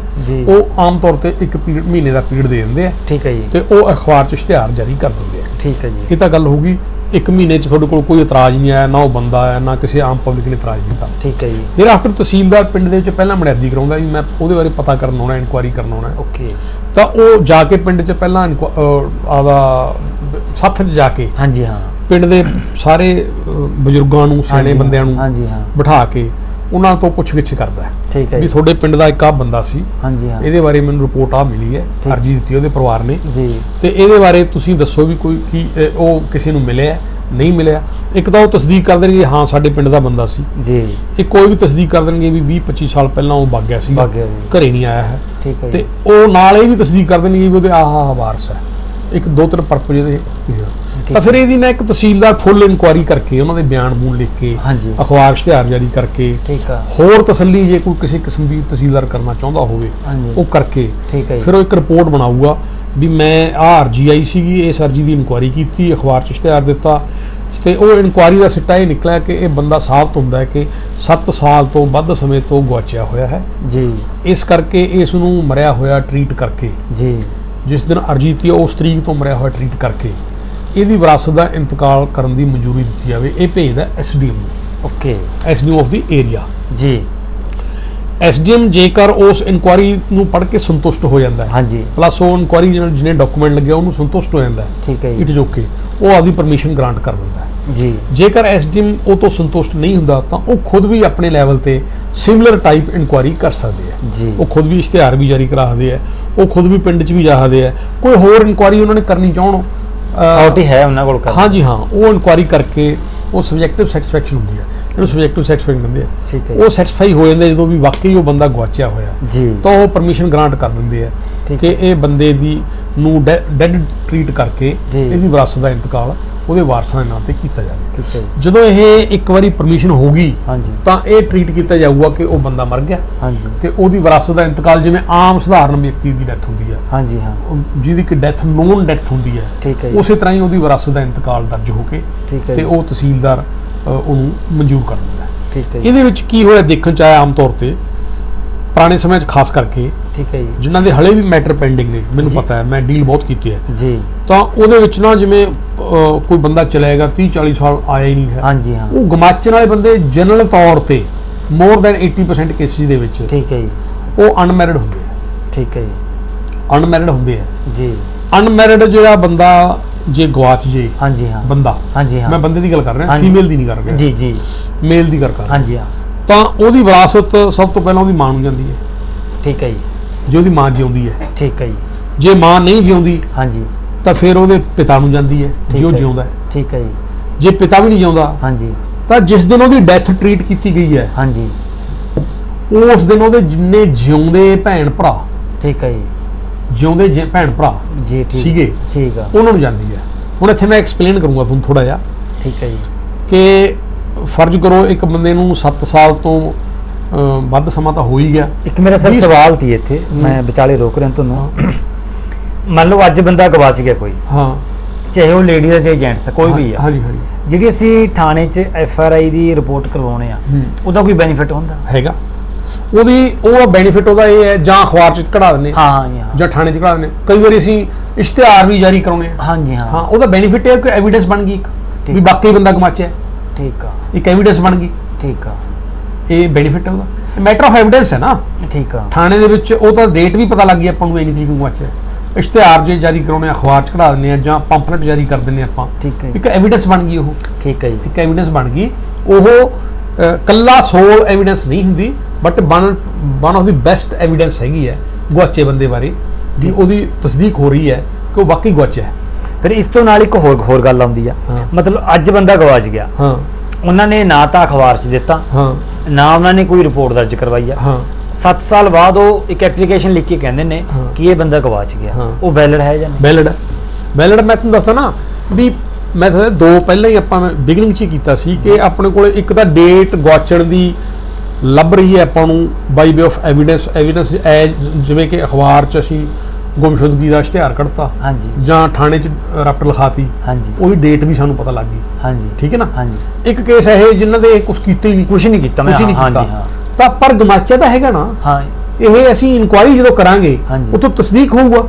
ਉਹ ਆਮ ਤੌਰ ਤੇ ਇੱਕ ਪੀਰੀਅਡ ਮਹੀਨੇ ਦਾ ਪੀਰੀਅਡ ਦੇ ਦਿੰਦੇ ਆ। ਠੀਕ ਹੈ ਜੀ। ਤੇ ਉਹ ਅਖਬਾਰ 'ਚ ਇਸ਼ਤਿਹਾਰ ਜਾਰੀ ਕਰ ਦਿੰਦੇ ਆ। ਠੀਕ ਹੈ ਜੀ। ਇਹ ਤਾਂ ਗੱਲ ਹੋਊਗੀ ਇੱਕ ਮਹੀਨੇ 'ਚ ਤੁਹਾਡੇ ਕੋਲ ਕੋਈ ਇਤਰਾਜ਼ ਨਹੀਂ ਆਇਆ ਨਾ ਉਹ ਬੰਦਾ ਆਇਆ ਨਾ ਕਿਸੇ ਆਮ ਪਬਲਿਕ ਨੇ ਇਤਰਾਜ਼ ਕੀਤਾ। ਠੀਕ ਹੈ ਜੀ। ਫਿਰ ਆਫਟਰ ਤਹਿਸੀਲਦਾਰ ਪਿੰਡ ਦੇ ਵਿੱਚ ਪਹਿਲਾਂ ਮੜਿਆਦੀ ਕਰਾਉਂਦਾ ਵੀ ਮੈਂ ਉਹਦੇ ਬਾਰੇ ਪਤਾ ਕਰਨ ਆਉਣਾ ਇਨਕੁਆਇਰੀ ਕਰਨ ਆਉਣਾ। ਓਕੇ। ਤਾਂ ਉਹ ਜਾ ਕੇ ਪਿੰਡ 'ਚ ਪਹਿਲਾਂ ਆਦਾ ਸੱਥ 'ਚ ਜਾ ਕੇ ਹਾਂਜੀ ਹਾਂ। ਪਿੰਡ ਦੇ ਸਾਰੇ ਬਜ਼ੁਰਗਾਂ ਨੂੰ ਸਿਆਣੇ ਬੰਦਿਆਂ ਨੂੰ ਹਾਂਜੀ ਹਾਂ। ਬਿਠਾ ਕੇ ਉਹਨਾਂ ਤੋਂ ਪੁੱਛ-ਗਿੱਛ ਕਰਦਾ ਹੈ ਠੀਕ ਹੈ ਵੀ ਤੁਹਾਡੇ ਪਿੰਡ ਦਾ ਇੱਕ ਆ ਬੰਦਾ ਸੀ। ਹਾਂਜੀ ਹਾਂ। ਇਹਦੇ ਬਾਰੇ ਮੈਨੂੰ ਰਿਪੋਰਟ ਆ ਮਿਲੀ ਹੈ। ਅਰਜੀ ਦਿੱਤੀ ਉਹਦੇ ਪਰਿਵਾਰ ਨੇ। ਜੀ। ਤੇ ਇਹਦੇ ਬਾਰੇ ਤੁਸੀਂ ਦੱਸੋ ਵੀ ਕੋਈ ਕੀ ਇਹ ਉਹ ਕਿਸੇ ਨੂੰ ਮਿਲਿਆ ਨਹੀਂ ਮਿਲਿਆ। ਇੱਕ ਤਾਂ ਉਹ ਤਸਦੀਕ ਕਰ ਦੇਣਗੇ ਹਾਂ ਸਾਡੇ ਪਿੰਡ ਦਾ ਬੰਦਾ ਸੀ। ਜੀ। ਇੱਕ ਕੋਈ ਵੀ ਤਸਦੀਕ ਕਰ ਦੇਣਗੇ ਵੀ 20 25 ਸਾਲ ਪਹਿਲਾਂ ਉਹ ਵਗ ਗਿਆ ਸੀ ਵਗ ਗਿਆ ਜੀ। ਘਰੇ ਨਹੀਂ ਆਇਆ ਹੈ। ਠੀਕ ਹੈ ਤੇ ਉਹ ਨਾਲ ਇਹ ਵੀ ਤਸਦੀਕ ਕਰ ਦੇਣਗੇ ਵੀ ਉਹਦੇ ਆਹ ਆਹ ਵਾਰਸ ਹੈ। ਇੱਕ ਦੋ ਤਿੰਨ ਪਰਪਸ ਇਹਦੇ ਤੇ ਫਿਰ ਇਹਦੀ ਨਾ ਇੱਕ ਤਹਿਸੀਲਦਾਰ ਫੁੱਲ ਇਨਕੁਆਇਰੀ ਕਰਕੇ ਉਹਨਾਂ ਦੇ ਬਿਆਨ ਬੂਨ ਲਿਖ ਕੇ ਹਾਂਜੀ। ਅਖਬਾਰ ਇਸ਼ਤਿਹਾਰ ਜਾਰੀ ਕਰਕੇ ਠੀਕ ਆ। ਹੋਰ ਤਸੱਲੀ ਜੇ ਕੋਈ ਕਿਸੇ ਕਿਸਮ ਦੀ ਤਹਿਸੀਲਦਾਰ ਕਰਨਾ ਚਾਹੁੰਦਾ ਹੋਵੇ ਉਹ ਕਰਕੇ ਠੀਕ ਹੈ ਫਿਰ ਉਹ ਇੱਕ ਰਿਪੋਰਟ ਬਣਾਊਗਾ ਵੀ ਮੈਂ ਆਹ ਅਰਜੀ ਆਈ ਸੀਗੀ ਇਸ ਅਰਜੀ ਦੀ ਇਨਕੁਆਇਰੀ ਕੀਤੀ ਅਖਬਾਰ 'ਚ ਇਸ਼ਤਿਹਾਰ ਦਿੱਤਾ। ਤੇ ਉਹ ਇਨਕੁਆਇਰੀ ਦਾ ਸਿੱਟਾ ਇਹ ਨਿਕਲਿਆ ਕਿ ਇਹ ਬੰਦਾ ਸਾਬਤ ਹੁੰਦਾ ਹੈ ਕਿ 7 ਸਾਲ ਤੋਂ ਵੱਧ ਸਮੇਂ ਤੋਂ ਗੁਆਚਿਆ ਹੋਇਆ ਹੈ। ਜੀ। ਇਸ ਕਰਕੇ ਇਸ ਨੂੰ ਮਰਿਆ ਹੋਇਆ ਟਰੀਟ ਕਰਕੇ ਜੀ। ਜਿਸ ਦਿਨ ਅਰਜੀ ਦਿੱਤੀ ਹੈ, ਉਸ ਤਰੀਕ ਤੋਂ ਮਰਿਆ ਹੋਇਆ ਟਰੀਟ ਕਰਕੇ। ਇਹਦੀ ਵਿਰਾਸਤ ਦਾ ਇੰਤਕਾਲ ਕਰਨ ਦੀ ਮਨਜ਼ੂਰੀ ਦਿੱਤੀ ਜਾਵੇ। ਇਹ ਭੇਜਦਾ ਐਸਡੀਐਮ ਨੂੰ। Okay. SDM of the area ਜੀ। ਐਸਡੀਐਮ ਜੇਕਰ ਉਸ ਇਨਕੁਆਇਰੀ ਨੂੰ ਪੜ੍ਹ ਕੇ ਸੰਤੁਸ਼ਟ ਹੋ ਜਾਂਦਾ ਹੈ ਹਾਂਜੀ। ਪਲੱਸ ਉਹ ਇਨਕੁਆਇਰੀ ਜਿਹਨੇ ਜਿਹਨੇ ਡਾਕੂਮੈਂਟ ਲੱਗਿਆ ਉਹਨੂੰ ਸੰਤੁਸ਼ਟ ਹੋ ਜਾਂਦਾ ਹੈ। ਠੀਕ ਹੈ ਇਟ ਇਜ਼ ਓਕੇ ਉਹ ਆਪਦੀ ਪਰਮਿਸ਼ਨ ਗ੍ਰਾਂਟ ਕਰ ਦਿੰਦਾ ਹੈ। ਜੀ। ਜੇਕਰ ਐਸਡੀਐਮ ਉਹ ਤੋਂ ਸੰਤੁਸ਼ਟ ਨਹੀਂ ਹੁੰਦਾ ਤਾਂ ਉਹ ਖੁਦ ਵੀ ਆਪਣੇ ਲੈਵਲ ਤੇ ਸਿਮਿਲਰ ਟਾਈਪ ਇਨਕੁਆਇਰੀ ਕਰ ਸਕਦੇ ਆ ਜੀ। ਉਹ ਖੁਦ ਵੀ ਇਸ਼ਤਿਹਾਰ ਵੀ ਜਾਰੀ ਕਰਾ ਸਕਦੇ ਆ ਉਹ ਖੁਦ ਵੀ ਪਿੰਡ 'ਚ ਵੀ ਜਾ ਸਕਦੇ ਆ ਕੋਈ ਹੋਰ ਇਨਕੁਆਇਰੀ ਉਹਨਾਂ ਨੇ ਕਰਨੀ ਚਾਹਣ? ਅਥਾਰਟੀ ਹੈ ਉਹਨਾਂ ਕੋਲ ਕਰ ਹਾਂਜੀ ਹਾਂ ਉਹ ਇਨਕੁਆਇਰੀ ਕਰਕੇ ਉਹ ਸਬਜੈਕਟਿਵ ਸੈਟੀਸਫੈਕਸ਼ਨ ਹੁੰਦੀ ਹੈ। ਇਹਨੂੰ ਸਬਜੈਕਟਿਵ ਸੈਟੀਸਫੈਕਸ਼ਨ ਕਹਿੰਦੇ ਆ। ਠੀਕ ਹੈ ਉਹ ਸੈਟੀਸਫਾਈ ਹੋ ਜਾਂਦੇ ਜਦੋਂ ਵੀ ਵਾਕਈ ਉਹ ਬੰਦਾ ਗਵਾਚਿਆ ਹੋਇਆ। ਜੀ। ਤਾਂ ਉਹ ਪਰਮਿਸ਼ਨ ਗ੍ਰਾਂਟ ਕਰ ਦਿੰਦੇ ਆ ਕਿ ਇਹ ਬੰਦੇ ਦੀ ਨੂੰ ਡੈਡ ਟ੍ਰੀਟ ਕਰਕੇ। ਇਹਦੀ ਵਿਰਾਸਤ ਦਾ ਇੰਤਕਾਲ ਉਹਦੇ ਵਾਰਸਾਂ ਦੇ ਨਾਂ ਤੇ ਕੀਤਾ ਜਾਵੇ। ਜਦੋਂ ਇਹ ਇੱਕ ਵਾਰੀ ਪਰਮਿਸ਼ਨ ਹੋ ਗਈ ਤਾਂ ਇਹ ਟ੍ਰੀਟ ਕੀਤਾ ਜਾਊਗਾ ਕਿ ਉਹ ਬੰਦਾ ਮਰ ਗਿਆ। ਹਾਂਜੀ। ਤੇ ਉਹਦੀ ਵਿਰਾਸਤ ਦਾ ਇੰਤਕਾਲ ਜਿਵੇਂ ਆਮ ਸਧਾਰਨ ਵਿਅਕਤੀ ਦੀ ਡੈਥ ਹੁੰਦੀ ਹੈ। ਹਾਂਜੀ ਹਾਂ। ਜਿਹਦੀ ਕਿ ਡੈਥ ਨੋਨ ਡੈਥ ਹੁੰਦੀ ਹੈ। ਠੀਕ ਹੈ ਜੀ। ਉਸੇ ਤਰ੍ਹਾਂ ਹੀ ਉਹਦੀ ਵਿਰਾਸਤ ਦਾ ਇੰਤਕਾਲ ਦਰਜ ਹੋ ਕੇ ਤੇ ਉਹ ਤਹਿਸੀਲਦਾਰ ਉਹਨੂੰ ਮਨਜ਼ੂਰ ਕਰ ਦਿੰਦਾ ਠੀਕ ਹੈ ਇਹਦੇ ਵਿੱਚ ਕੀ ਹੋਇਆ ਦੇਖਣ ਚ ਆਇਆ ਆਮ ਤੌਰ ਤੇ? ਪੁਰਾਣੇ ਸਮੇਂ 'ਚ ਖਾਸ ਕਰਕੇ ਠੀਕ ਹੈ ਜੀ। ਜਿਨ੍ਹਾਂ ਦੇ ਹਲੇ ਵੀ ਮੈਟਰ ਪੈਂਡਿੰਗ ਨੇ ਮੈਨੂੰ। ਪਤਾ ਹੈ ਮੈਂ ਡੀਲ ਬਹੁਤ ਕੀਤੀ ਹੈ। ਜੀ। ਤਾਂ ਉਹਦੇ ਵਿੱਚ ਨਾ ਜਿਵੇਂ ਕੋਈ ਬੰਦਾ ਚਲਾਏਗਾ 30 40 ਸਾਲ ਆਇਆ ਹੀ ਨਹੀਂ ਹੈ। ਹਾਂਜੀ ਹਾਂ। ਉਹ ਗਮਾਚਣ ਵਾਲੇ ਬੰਦੇ ਜਨਰਲ ਤੌਰ ਤੇ ਮੋਰ ਦੈਨ 80% ਕੇਸਿਸ ਦੇ ਵਿੱਚ ਠੀਕ ਹੈ ਜੀ। ਉਹ ਅਨਮੈਰਿਡ ਹੁੰਦੇ ਆ ਠੀਕ ਹੈ ਜੀ। ਅਨਮੈਰਿਡ ਹੁੰਦੇ ਆ ਜੀ। ਅਨਮੈਰਿਡ ਜਿਹੜਾ ਬੰਦਾ ਜੇ ਗਵਾਚ ਜੇ ਹਾਂਜੀ ਹਾਂ। ਬੰਦਾ ਹਾਂਜੀ ਹਾਂ। ਮੈਂ ਬੰਦੇ ਦੀ ਗੱਲ ਕਰ ਰਿਹਾ। ਫੀਮੇਲ ਦੀ ਨਹੀਂ ਕਰ ਰਿਹਾ। ਜੀ ਜੀ। ਮੇਲ ਦੀ ਗੱਲ ਕਰ ਰਿਹਾ। ਹਾਂਜੀ ਹਾਂ। ਤਾਂ ਉਹਦੀ ਵਿਰਾਸਤ ਸਭ ਤੋਂ ਪਹਿਲਾਂ ਉਹਦੀ ਮਾਂ ਨੂੰ ਜਾਂਦੀ ਹੈ। ਠੀਕ ਹੈ ਜੀ। ਜੇ ਉਹਦੀ ਮਾਂ ਜਿਉਂਦੀ ਹੈ। ਠੀਕ ਹੈ ਜੀ। ਜੇ ਮਾਂ ਨਹੀਂ ਜਿਉਂਦੀ ਹਾਂਜੀ। ਤਾਂ ਫਿਰ ਉਹਦੇ ਪਿਤਾ ਨੂੰ ਜਾਂਦੀ ਹੈ ਜੇ ਉਹ। ਜਿਉਂਦਾ ਹੈ। ਠੀਕ ਹੈ ਜੀ। ਜੇ ਪਿਤਾ ਵੀ ਨਹੀਂ ਜਿਉਂਦਾ ਹਾਂਜੀ। ਤਾਂ ਜਿਸ ਦਿਨ ਉਹਦੀ ਡੈਥ ਟ੍ਰੀਟ ਕੀਤੀ ਗਈ ਹੈ ਹਾਂਜੀ। ਉਸ ਦਿਨ ਉਹਦੇ ਜਿੰਨੇ ਜਿਉਂਦੇ ਭੈਣ ਭਰਾ ਠੀਕ ਹੈ ਜੀ। ਜਿਉਂਦੇ ਜੇ ਭੈਣ ਭਰਾ ਜੀ ਠੀਕ। ਸੀਗੇ। ਠੀਕ ਆ। ਉਹਨਾਂ ਨੂੰ ਜਾਂਦੀ ਹੈ। ਹੁਣ ਇੱਥੇ ਮੈਂ ਐਕਸਪਲੇਨ ਕਰੂੰਗਾ ਤੁਹਾਨੂੰ ਥੋੜਾ ਜਿਹਾ ਠੀਕ ਹੈ ਜੀ। ਕਿ ਫਰਜ਼ ਕਰੋ ਇੱਕ ਬੰਦੇ ਨੂੰ 7 ਸਾਲ ਤੋਂ ਵੱਧ ਸਮਾਂ ਤਾਂ ਹੋ ਹੀ ਗਿਆ। ਇੱਕ ਮੇਰਾ ਸਰ ਸਵਾਲ ਸੀ ਇੱਥੇ ਮੈਂ ਵਿਚਾਲੇ ਰੋਕ ਰਿਹਾ ਤੁਹਾਨੂੰ। ਮੰਨ ਲਓ ਅੱਜ ਬੰਦਾ ਗਵਾਚ ਗਿਆ ਕੋਈ। ਹਾਂ। ਚਾਹੇ ਉਹ ਲੇਡੀ ਦਾ ਚਾਹੇ ਜੈਂਟਸ ਕੋਈ ਵੀ ਆ। ਹਾਂਜੀ ਹਾਂਜੀ। ਜਿਹੜੀ ਅਸੀਂ ਥਾਣੇ 'ਚ ਐਫ ਆਰ ਆਈ ਦੀ ਰਿਪੋਰਟ ਕਰਵਾਉਣੇ ਆ। ਉਹਦਾ ਕੋਈ ਬੈਨੀਫਿਟ ਹੁੰਦਾ? ਹੈਗਾ। ਉਹਦੀ ਉਹ ਬੈਨੀਫਿਟ ਉਹਦਾ ਇਹ ਹੈ ਜਾਂ ਅਖਬਾਰ ਚ ਕਢਾ ਦਿੰਦੇ ਹਾਂ, ਹਾਂ ਹਾਂ। ਜੀ, ਥਾਣੇ ਚ ਕਢਾ ਦਿੰਦੇ। ਕਈ ਵਾਰੀ ਅਸੀਂ ਇਸ਼ਤਿਹਾਰ ਵੀ ਜਾਰੀ ਕਰਾਉਣੇ ਆ। ਹਾਂਜੀ ਹਾਂ। ਹਾਂ ਉਹਦਾ ਬੈਨੀਫਿਟ ਇਹ ਕਿ ਐਵੀਡੈਂਸ ਬਣ ਗਈ। ਵੀ ਬਾਕੀ ਬੰਦਾ ਗਮਾਚਿਆ ਠੀਕ ਆ। ਇੱਕ ਐਵੀਡੈਂਸ ਬਣ ਗਈ। ਠੀਕ ਆ। ਇਹ ਬੈਨੀਫਿਟ ਹੈ ਉਹਦਾ ਮੈਟਰ ਆਫ ਐਵੀਡੈਂਸ ਹੈ ਨਾ। ਠੀਕ ਆ। ਥਾਣੇ ਦੇ ਵਿੱਚ ਉਹ ਤਾਂ ਡੇਟ ਵੀ ਪਤਾ ਲੱਗ ਗਈ ਆਪਾਂ ਨੂੰ ਇੰਨੀ ਤਰੀਕ ਨੂੰ ਗਮਾਚਿਆ ਇਸ਼ਤਿਹਾਰ ਜੇ ਜਾਰੀ ਕਰਾਉਣੇ ਆ, ਅਖਬਾਰ ਚ ਕਢਾ ਦਿੰਦੇ ਆ ਜਾਂ ਪੰਪਲੇਟ ਜਾਰੀ ਕਰ ਦਿੰਦੇ ਆਪਾਂ। ਠੀਕ ਹੈ ਇੱਕ ਐਵੀਡੈਂਸ ਬਣ ਗਈ ਉਹ। ਠੀਕ ਹੈ ਜੀ। ਇੱਕ ਐਵੀਡੈਂਸ ਬਣ ਗਈ। ਉਹ ਕੱਲਾ ਸੋਲ ਐਵੀਡੈਂਸ ਨਹੀਂ ਹੁੰਦੀ but one one of the best evidence ਹੈਗੀ ਹੈ ਗੁਆਚੇ ਬੰਦੇ ਬਾਰੇ ਦੀ ਉਹਦੀ ਤਸਦੀਕ ਹੋ ਰਹੀ ਹੈ ਕਿ ਉਹ ਵਾਕਈ ਗੁਆਚਿਆ ਹੈ। ਫਿਰ ਇਸ ਤੋਂ ਨਾਲ ਇੱਕ ਹੋਰ ਹੋਰ ਗੱਲ ਆਉਂਦੀ ਆ। ਮਤਲਬ ਅੱਜ ਬੰਦਾ ਗਵਾਚ ਗਿਆ। ਹਾਂ। ਉਹਨਾਂ ਨੇ ਨਾ ਤਾਂ ਅਖਬਾਰ 'ਚ ਦਿੱਤਾ। ਹਾਂ। ਨਾ ਉਹਨਾਂ ਨੇ ਕੋਈ ਰਿਪੋਰਟ ਦਰਜ ਕਰਵਾਈ ਆ। ਹਾਂ। 7 ਸਾਲ ਬਾਅਦ ਉਹ ਇੱਕ ਐਪਲੀਕੇਸ਼ਨ ਲਿਖ ਕੇ ਕਹਿੰਦੇ ਨੇ। ਕਿ ਇਹ ਬੰਦਾ ਗਵਾਚ ਗਿਆ। ਉਹ ਵੈਲਿਡ ਹੈ ਜਾਂ ਨਹੀਂ? ਵੈਲਿਡ ਵੈਲਿਡ ਮੈਂ ਤੁਹਾਨੂੰ ਦੱਸਦਾ ਨਾ ਵੀ ਮੈਂ ਤੁਹਾਨੂੰ ਦੋ ਪਹਿਲਾਂ ਹੀ ਆਪਾਂ ਬਿਗਨਿੰਗ 'ਚ ਹੀ ਕੀਤਾ ਸੀ ਕਿ ਆਪਣੇ ਕੋਲ ਇੱਕ ਤਾਂ ਡੇਟ ਗੁਆਚਣ ਦੀ ਲੱਭ ਰਹੀ ਹੈ ਆਪਾਂ ਨੂੰ by way of evidence evidence ਜਿਵੇਂ ਕਿ ਅਖਬਾਰ 'ਚ ਅਸੀਂ ਗੁੰਮਸ਼ੁਦਗੀ ਦਾ ਇਸ਼ਤਿਹਾਰ ਕੱਢਤਾ। ਹਾਂਜੀ। ਜਾਂ ਥਾਣੇ 'ਚ ਰਪਟ ਲਿਖਾਤੀ। ਹਾਂਜੀ। ਉਹਦੀ ਡੇਟ ਵੀ ਸਾਨੂੰ ਪਤਾ ਲੱਗ ਗਈ। ਹਾਂਜੀ। ਠੀਕ ਹੈ ਨਾ? ਹਾਂਜੀ। ਇੱਕ ਕੇਸ ਇਹ ਜਿਨ੍ਹਾਂ ਦੇ ਕੁਝ ਕੀਤਾ ਹੀ ਨਹੀਂ ਕੁਝ ਨਹੀਂ ਕੀਤਾ। ਮੈਂ ਹਾਂਜੀ ਹਾਂ। ਤਾਂ ਪਰ ਗਮਾਚਿਆ ਤਾਂ ਹੈਗਾ ਨਾ। ਹਾਂ। ਇਹ ਅਸੀਂ ਇਨਕੁਆਇਰੀ ਜਦੋਂ ਕਰਾਂਗੇ। ਉਤੋਂ ਤਸਦੀਕ ਹੋਊਗਾ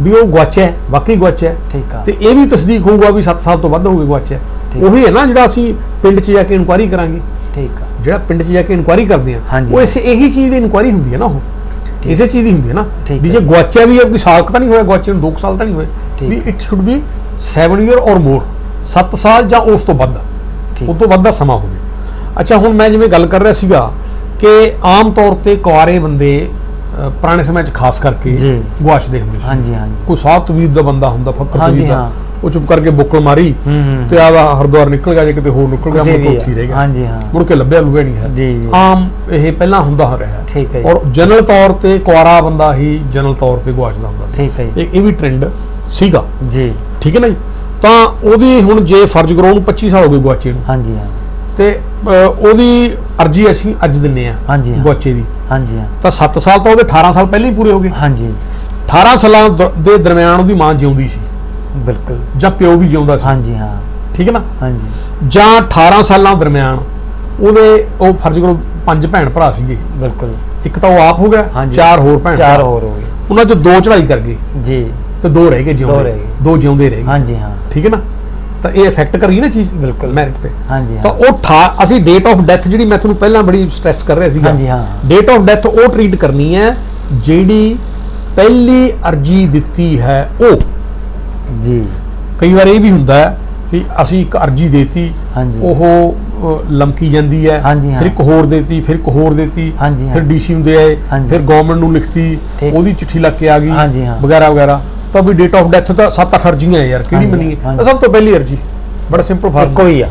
ਵੀ ਉਹ ਗਵਾਚਿਆ ਹੈ, ਵਾਕਈ ਗਵਾਚਿਆ ਹੈ। ਠੀਕ ਆ। ਤੇ ਇਹ ਵੀ ਤਸਦੀਕ ਹੋਊਗਾ ਵੀ 7 ਸਾਲ ਤੋਂ ਵੱਧ ਹੋ ਗਏ ਗਵਾਚਿਆ। ਉਹੀ ਹੈ ਨਾ ਜਿਹੜਾ ਅਸੀਂ ਪਿੰਡ 'ਚ ਜਾ ਕੇ ਇਨਕੁਆਇਰੀ ਕਰਾਂਗੇ। ਠੀਕ ਆ। ਜਿਹੜਾ ਪਿੰਡ 'ਚ ਜਾ ਕੇ ਇਨਕੁਆਇਰੀ ਕਰਦੇ ਆ। ਉਹ ਇਸੇ ਇਹੀ ਚੀਜ਼ ਦੀ ਇਨਕੁਆਇਰੀ ਹੁੰਦੀ ਹੈ ਨਾ ਉਹ। ਇਸੇ ਚੀਜ਼ ਦੀ ਹੁੰਦੀ ਹੈ ਨਾ ਠੀਕ ਵੀ। ਜੇ ਗਵਾਚਿਆ ਵੀ ਹੈ ਕੋਈ ਸਾਲ ਤਾਂ ਨਹੀਂ ਹੋਇਆ ਗਵਾਚੇ ਨੂੰ 2 ਸਾਲ ਤਾਂ ਨਹੀਂ ਹੋਏ। ਵੀ it should be 7 year or more 7 ਸਾਲ ਜਾਂ ਉਸ ਤੋਂ ਵੱਧ ਉਸ ਤੋਂ ਵੱਧ ਦਾ ਸਮਾਂ ਹੋਵੇ ਅੱਛਾ ਹੁਣ ਮੈਂ ਜਿਵੇਂ ਗੱਲ ਕਰ ਰਿਹਾ ਸੀਗਾ ਕਿ ਆਮ ਤੌਰ ਤੇ ਕੁਆਰੇ ਬੰਦੇ ਪੁਰਾਣੇ ਸਮੇਂ 'ਚ ਖਾਸ ਕਰਕੇ। ਗੁਆਚਦੇ ਹੁੰਦੇ ਸੀ ਹਾਂਜੀ ਹਾਂਜੀ ਕੋਈ ਸਾਹ ਤਵੀਰ ਦਾ ਬੰਦਾ ਹੁੰਦਾ ਫੱਕਰ ਤਵੀਰ ਦਾ। ਉਹ ਚੁੱਪ ਕਰਕੇ ਬੁੱਕਲ ਮਾਰੀ ਹੂੰ ਹੂੰ। ਤੇ ਆਦਾ ਹਰਦੁਆਰ ਨਿਕਲ ਗਿਆ ਜੇ ਕਿਤੇ ਹੋਰ ਨਿਕਲ ਗਿਆ ਮੁੜ ਉੱਥੇ ਹੀ ਰਹਿ ਗਿਆ। ਹਾਂਜੀ ਹਾਂ। ਮੁੜ ਕੇ ਲੱਭਿਆ ਲੁਭਿਆ ਨਹੀਂ ਹੈ। ਜੀ ਜੀ। ਆਮ ਇਹ ਪਹਿਲਾਂ ਹੁੰਦਾ ਰਿਹਾ ਠੀਕ ਹੈ। ਔਰ ਜਨਰਲ ਤੌਰ ਤੇ ਕੁਆਰਾ ਬੰਦਾ ਹੀ ਜਨਰਲ ਤੌਰ ਤੇ ਗੁਆਚਦਾ ਹੁੰਦਾ ਸੀ। ਠੀਕ ਹੈ ਇਹ ਇਹ ਵੀ ਟ੍ਰੈਂਡ ਸੀਗਾ। ਜੀ। ਠੀਕ ਹੈ ਨਾ ਜੀ? ਤਾਂ ਉਹਦੀ ਹੁਣ ਜੇ ਫਰਜ਼ ਕਰੋ ਉਹਨੂੰ 25 ਸਾਲ ਹੋ ਗਏ ਗੁਆਚੇ ਨੂੰ। ਹਾਂਜੀ ਹਾਂ। ਤੇ ਉਹਦੀ ਅਰਜੀ ਅਸੀਂ ਅੱਜ ਦਿੰਨੇ ਆ ਹਾਂਜੀ ਹਾਂ। ਗੁਆਚੇ ਦੀ। ਹਾਂਜੀ ਹਾਂ। ਤਾਂ 7 ਸਾਲ ਤਾਂ ਉਹਦੇ 18 ਸਾਲ ਪਹਿਲਾਂ ਹੀ ਪੂਰੇ ਹੋ ਗਏ। ਹਾਂਜੀ। 18 ਸਾਲਾਂ ਦੇ ਦਰਮਿਆਨ ਉਹਦੀ ਮਾਂ ਜਿਉਂਦੀ ਸੀ। ਬਿਲਕੁਲ। ਜਾਂ ਪਿਓ ਵੀ ਜਿਉਂਦਾ ਸੀ। ਹਾਂਜੀ ਹਾਂ। ਠੀਕ ਹੈ ਨਾ? ਹਾਂਜੀ। ਜਾਂ 18 ਸਾਲਾਂ ਦਰਮਿਆਨ ਉਹਦੇ ਉਹ ਫਰਜ਼ ਕਰੋ ਪੰਜ ਭੈਣ ਭਰਾ ਸੀਗੇ। ਬਿਲਕੁਲ। ਇੱਕ ਤਾਂ ਉਹ ਆਪ ਹੋ ਗਿਆ ਹਾਂਜੀ। ਚਾਰ ਹੋਰ ਭੈਣ ਚਾਰ ਭਰਾ। ਹੋਰ ਹੋ ਗਏ। ਉਹਨਾਂ ਚੋਂ ਦੋ ਚੜਾਈ ਕਰ ਗਏ। ਜੀ। ਤੇ ਦੋ ਰਹਿ ਗਏ ਦੋ ਜਿਉਂਦੇ ਰਹਿ ਗਏ। ਦੋ ਜਿਉਂਦੇ ਰਹਿ ਗਏ। ਹਾਂਜੀ ਹਾਂ। ਠੀਕ ਹੈ ਨਾ? ਤਾਂ ਇਹ ਇਫੈਕਟ ਕਰੀ ਨਾ ਚੀਜ਼ ਬਿਲਕੁਲ। ਮੈਰਿਟ ਤੇ। ਹਾਂਜੀ ਤਾਂ ਹਾਂ ਉਹ ਠਾ- ਅਸੀਂ ਡੇਟ ਆਫ ਡੈਥ ਜਿਹੜੀ ਮੈਂ ਤੁਹਾਨੂੰ ਪਹਿਲਾਂ ਬੜੀ ਸਟ੍ਰੈਸ ਕਰ ਰਿਹਾ ਸੀਗਾ। ਹਾਂਜੀ, ਹਾਂ। ਡੇਟ ਆਫ ਡੈਥ ਉਹ ਟ੍ਰੀਟ ਕਰਨੀ ਹੈ ਜਿਹੜੀ ਪਹਿਲੀ ਅਰਜੀ ਦਿੱਤੀ ਹੈ ਉਹ। ਜੀ ਕਈ ਵਾਰ ਇਹ ਵੀ ਹੁੰਦਾ ਹੈ ਕਿ ਅਸੀਂ ਇੱਕ ਅਰਜੀ ਦੇਤੀ। ਉਹ ਲਮਕੀ ਜਾਂਦੀ ਹੈ। ਫਿਰ ਇੱਕ ਹੋਰ ਦੇਤੀ ਫਿਰ ਇੱਕ ਹੋਰ ਦੇਤੀ ਫਿਰ। ਡੀਸੀ ਨੂੰ ਦੇ ਆਏ। ਫਿਰ ਗਵਰਨਮੈਂਟ ਨੂੰ ਲਿਖਤੀ। ਉਹਦੀ ਚਿੱਠੀ ਲੱਗ ਕੇ ਆ ਗਈ। ਵਗੈਰਾ ਵਗੈਰਾ ਤਾਂ ਵੀ ਡੇਟ ਆਫ ਡੈਥ ਤਾਂ 7-8 ਅਰਜੀਆਂ ਹੈ ਯਾਰ ਕਿਹੜੀ। ਤਾਂ ਸਭ ਤੋਂ ਪਹਿਲੀ ਅਰਜੀ ਬੜਾ ਸਿੰਪਲ ਇੱਕੋ ਫਾਰਮੂਲਾ ਹੀ ਆ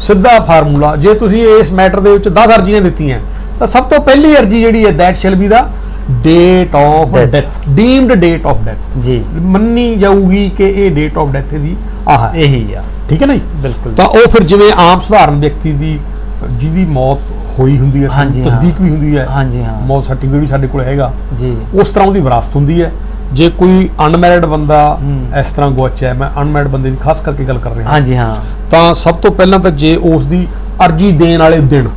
ਸਿੱਧਾ ਫਾਰਮੂਲਾ ਜੇ ਤੁਸੀਂ ਇਸ ਮੈਟਰ ਦੇ ਵਿੱਚ 10 ਅਰਜੀਆਂ ਦਿੱਤੀਆਂ ਤਾਂ ਸਭ ਤੋਂ ਪਹਿਲੀ ਅਰਜੀ ਜਿਹੜੀ ਹੈ that shall be the date of. Death deemed date of death ਜੀ। ਮੰਨੀ ਜਾਊਗੀ ਕਿ ਇਹ ਡੇਟ ਆਫ ਡੈਥ ਦੀ ਆਹ ਹੈ। ਇਹੀ ਆ। ਠੀਕ ਹੈ ਨਾ ਜੀ? ਬਿਲਕੁਲ। ਤਾਂ ਉਹ ਫਿਰ ਜਿਵੇਂ ਆਮ ਸਧਾਰਨ ਵਿਅਕਤੀ ਦੀ ਜਿਹਦੀ ਮੌਤ ਹੋਈ ਹੁੰਦੀ ਹੈ। ਤਸਦੀਕ ਵੀ ਹੁੰਦੀ ਹੈ ਹਾਂਜੀ ਹਾਂ। ਮੌਤ ਸਰਟੀਫਿਕੇਟ ਵੀ ਸਾਡੇ ਕੋਲ ਹੈਗਾ। ਜੀ। ਉਸ ਤਰ੍ਹਾਂ ਉਹਦੀ ਵਿਰਾਸਤ ਹੁੰਦੀ ਹੈ। ਜੇ ਕੋਈ ਅਨਮੈਰਿਡ ਬੰਦਾ। ਇਸ ਤਰ੍ਹਾਂ ਗੁਆਚਿਆ ਮੈਂ ਅਨਮੈਰਿਡ ਬੰਦੇ ਦੀ ਖਾਸ ਕਰਕੇ ਗੱਲ ਕਰ ਰਿਹਾ। ਹਾਂਜੀ ਹਾਂ। ਤਾਂ ਸਭ ਤੋਂ ਪਹਿਲਾਂ ਤਾਂ ਜੇ ਉਸ ਦੀ ਅਰਜੀ ਦੇਣ ਵਾਲੇ ਦਿਨ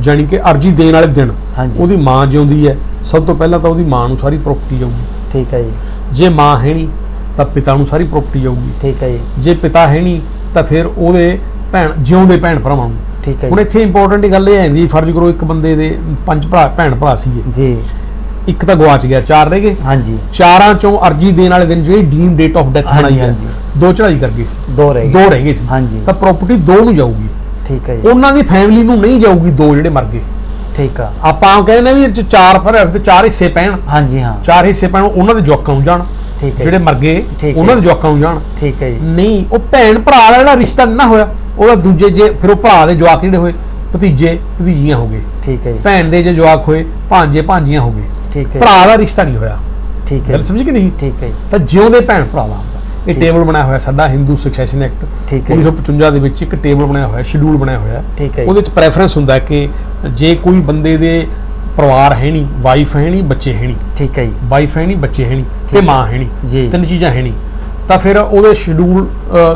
ਜਾਣੀ ਕਿ ਅਰਜੀ ਦੇਣ ਵਾਲੇ ਦਿਨ। ਉਹਦੀ ਮਾਂ ਜਿਉਂਦੀ ਹੈ ਸਭ ਤੋਂ ਪਹਿਲਾਂ ਤਾਂ ਉਹਦੀ ਮਾਂ ਨੂੰ ਸਾਰੀ ਪ੍ਰਾਪਰਟੀ ਜਾਊਗੀ। ਠੀਕ ਹੈ ਜੀ। ਜੇ ਮਾਂ ਹੈ ਨਹੀਂ ਤਾਂ ਪਿਤਾ ਨੂੰ ਸਾਰੀ ਪ੍ਰਾਪਰਟੀ ਜਾਊਗੀ। ਠੀਕ ਹੈ ਜੀ। ਜੇ ਪਿਤਾ ਹੈ ਨਹੀਂ ਤਾਂ ਫਿਰ ਉਹਦੇ ਭੈਣ ਜਿਉਂਦੇ ਭੈਣ ਭਰਾਵਾਂ ਨੂੰ। ਠੀਕ ਹੈ ਹੁਣ ਇੱਥੇ ਇੰਪੋਰਟੈਂਟ ਗੱਲ ਇਹ ਆਂਦੀ ਫਰਜ਼ ਕਰੋ ਇੱਕ ਬੰਦੇ ਦੇ ਪੰਜ ਭਰਾ ਭੈਣ ਭਰਾ ਸੀਗੇ। ਜੀ। ਇੱਕ ਤਾਂ ਗਵਾਚ ਗਿਆ ਚਾਰ ਰਹਿ ਗਏ। ਹਾਂਜੀ। ਚਾਰਾਂ ਚੋਂ ਅਰਜੀ ਦੇਣ ਵਾਲੇ ਦਿਨ ਜਿਹੜੀ ਡੀਮ ਡੇਟ ਆਫ ਡੈਥ ਬਣਾਈ ਹੈ। ਦੋ ਚੜਾਈ ਕਰ ਗਈ ਸੀ। ਦੋ ਰਹਿ ਗਏ। ਦੋ ਰਹਿ ਗਏ ਸੀ। ਹਾਂਜੀ। ਤਾਂ ਪ੍ਰਾਪਰਟੀ ਦੋ ਨੂੰ ਜਾਊਗੀ। ਠੀਕ ਹੈ ਜੀ। ਉਹਨਾਂ ਦੀ ਫੈਮਿਲੀ ਨੂੰ ਨਹੀਂ ਜਾਊਗੀ ਦੋ ਜਿਹੜੇ ਮਰ ਗਏ। ਠੀਕ ਆ। ਆਪਾਂ ਕਹਿੰਦੇ ਵੀ ਇਹ 'ਚ ਚਾਰ ਭਰਾ ਤੇ ਚਾਰ ਹਿੱਸੇ ਪੈਣ। ਹਾਂਜੀ ਹਾਂ। ਚਾਰ ਹਿੱਸੇ ਪੈਣ ਉਹਨਾਂ ਦੇ ਜਵਾਕਾਂ ਨੂੰ ਜਾਣ। ਠੀਕ ਹੈ ਜਿਹੜੇ ਮਰ ਗਏ ਠੀਕ ਹੈ। ਉਹਨਾਂ ਦੇ ਜਵਾਕਾਂ ਨੂੰ ਜਾਣ। ਠੀਕ ਹੈ ਜੀ। ਨਹੀਂ ਉਹ ਭੈਣ ਭਰਾ ਦਾ ਜਿਹੜਾ ਰਿਸ਼ਤਾ ਨਾ ਹੋਇਆ ਉਹਦਾ ਦੂਜੇ ਜੇ ਫਿਰ ਉਹ ਭਰਾ ਦੇ ਜਵਾਕ ਜਿਹੜੇ ਹੋਏ ਭਤੀਜੇ ਭਤੀਜੀਆਂ ਹੋ ਗਏ। ਠੀਕ ਹੈ ਜੀ। ਭੈਣ ਦੇ ਜੇ ਜਵਾਕ ਹੋਏ ਭਾਂਜੇ ਭਾਂਜੀਆਂ ਹੋ ਗਏ। ਠੀਕ ਹੈ ਭਰਾ ਦਾ ਰਿਸ਼ਤਾ ਨਹੀਂ ਹੋਇਆ। ਠੀਕ ਹੈ ਗੱਲ ਸਮਝ ਕਿ ਨਹੀਂ? ਠੀਕ ਹੈ ਜੀ, ਤਾਂ ਜਿਉਂਦੇ ਭੈਣ ਭਰਾ ਦਾ ਇਹ। ਟੇਬਲ ਬਣਾਇਆ ਹੋਇਆ ਸਾਡਾ ਹਿੰਦੂ ਸਕਸੈਸ਼ਨ ਐਕਟ ਠੀਕ ਹੈ ਜੀ। 1955 ਦੇ ਵਿੱਚ ਇੱਕ ਟੇਬਲ ਬਣਾਇਆ ਹੋਇਆ ਸ਼ਡਿਊਲ ਬਣਾਇਆ ਹੋਇਆ। ਉਹਦੇ ਵਿੱਚ ਪ੍ਰੈਫਰੈਂਸ ਹੁੰਦਾ ਕਿ ਜੇ ਕੋਈ ਬੰਦੇ ਦੇ ਪਰਿਵਾਰ ਹੈ ਨਹੀਂ ਵਾਈਫ ਹੈ ਨਹੀਂ ਬੱਚੇ ਹੈ ਨਹੀਂ। ਠੀਕ ਹੈ ਜੀ। ਵਾਈਫ ਹੈ ਨਹੀਂ ਬੱਚੇ ਹੈ ਨਹੀਂ ਤੇ ਮਾਂ ਹੈ। ਨਹੀਂ। ਤਿੰਨ ਚੀਜ਼ਾਂ ਹੈ ਨਹੀਂ। ਤਾਂ ਫਿਰ ਉਹਦੇ ਸ਼ਡਿਊਲ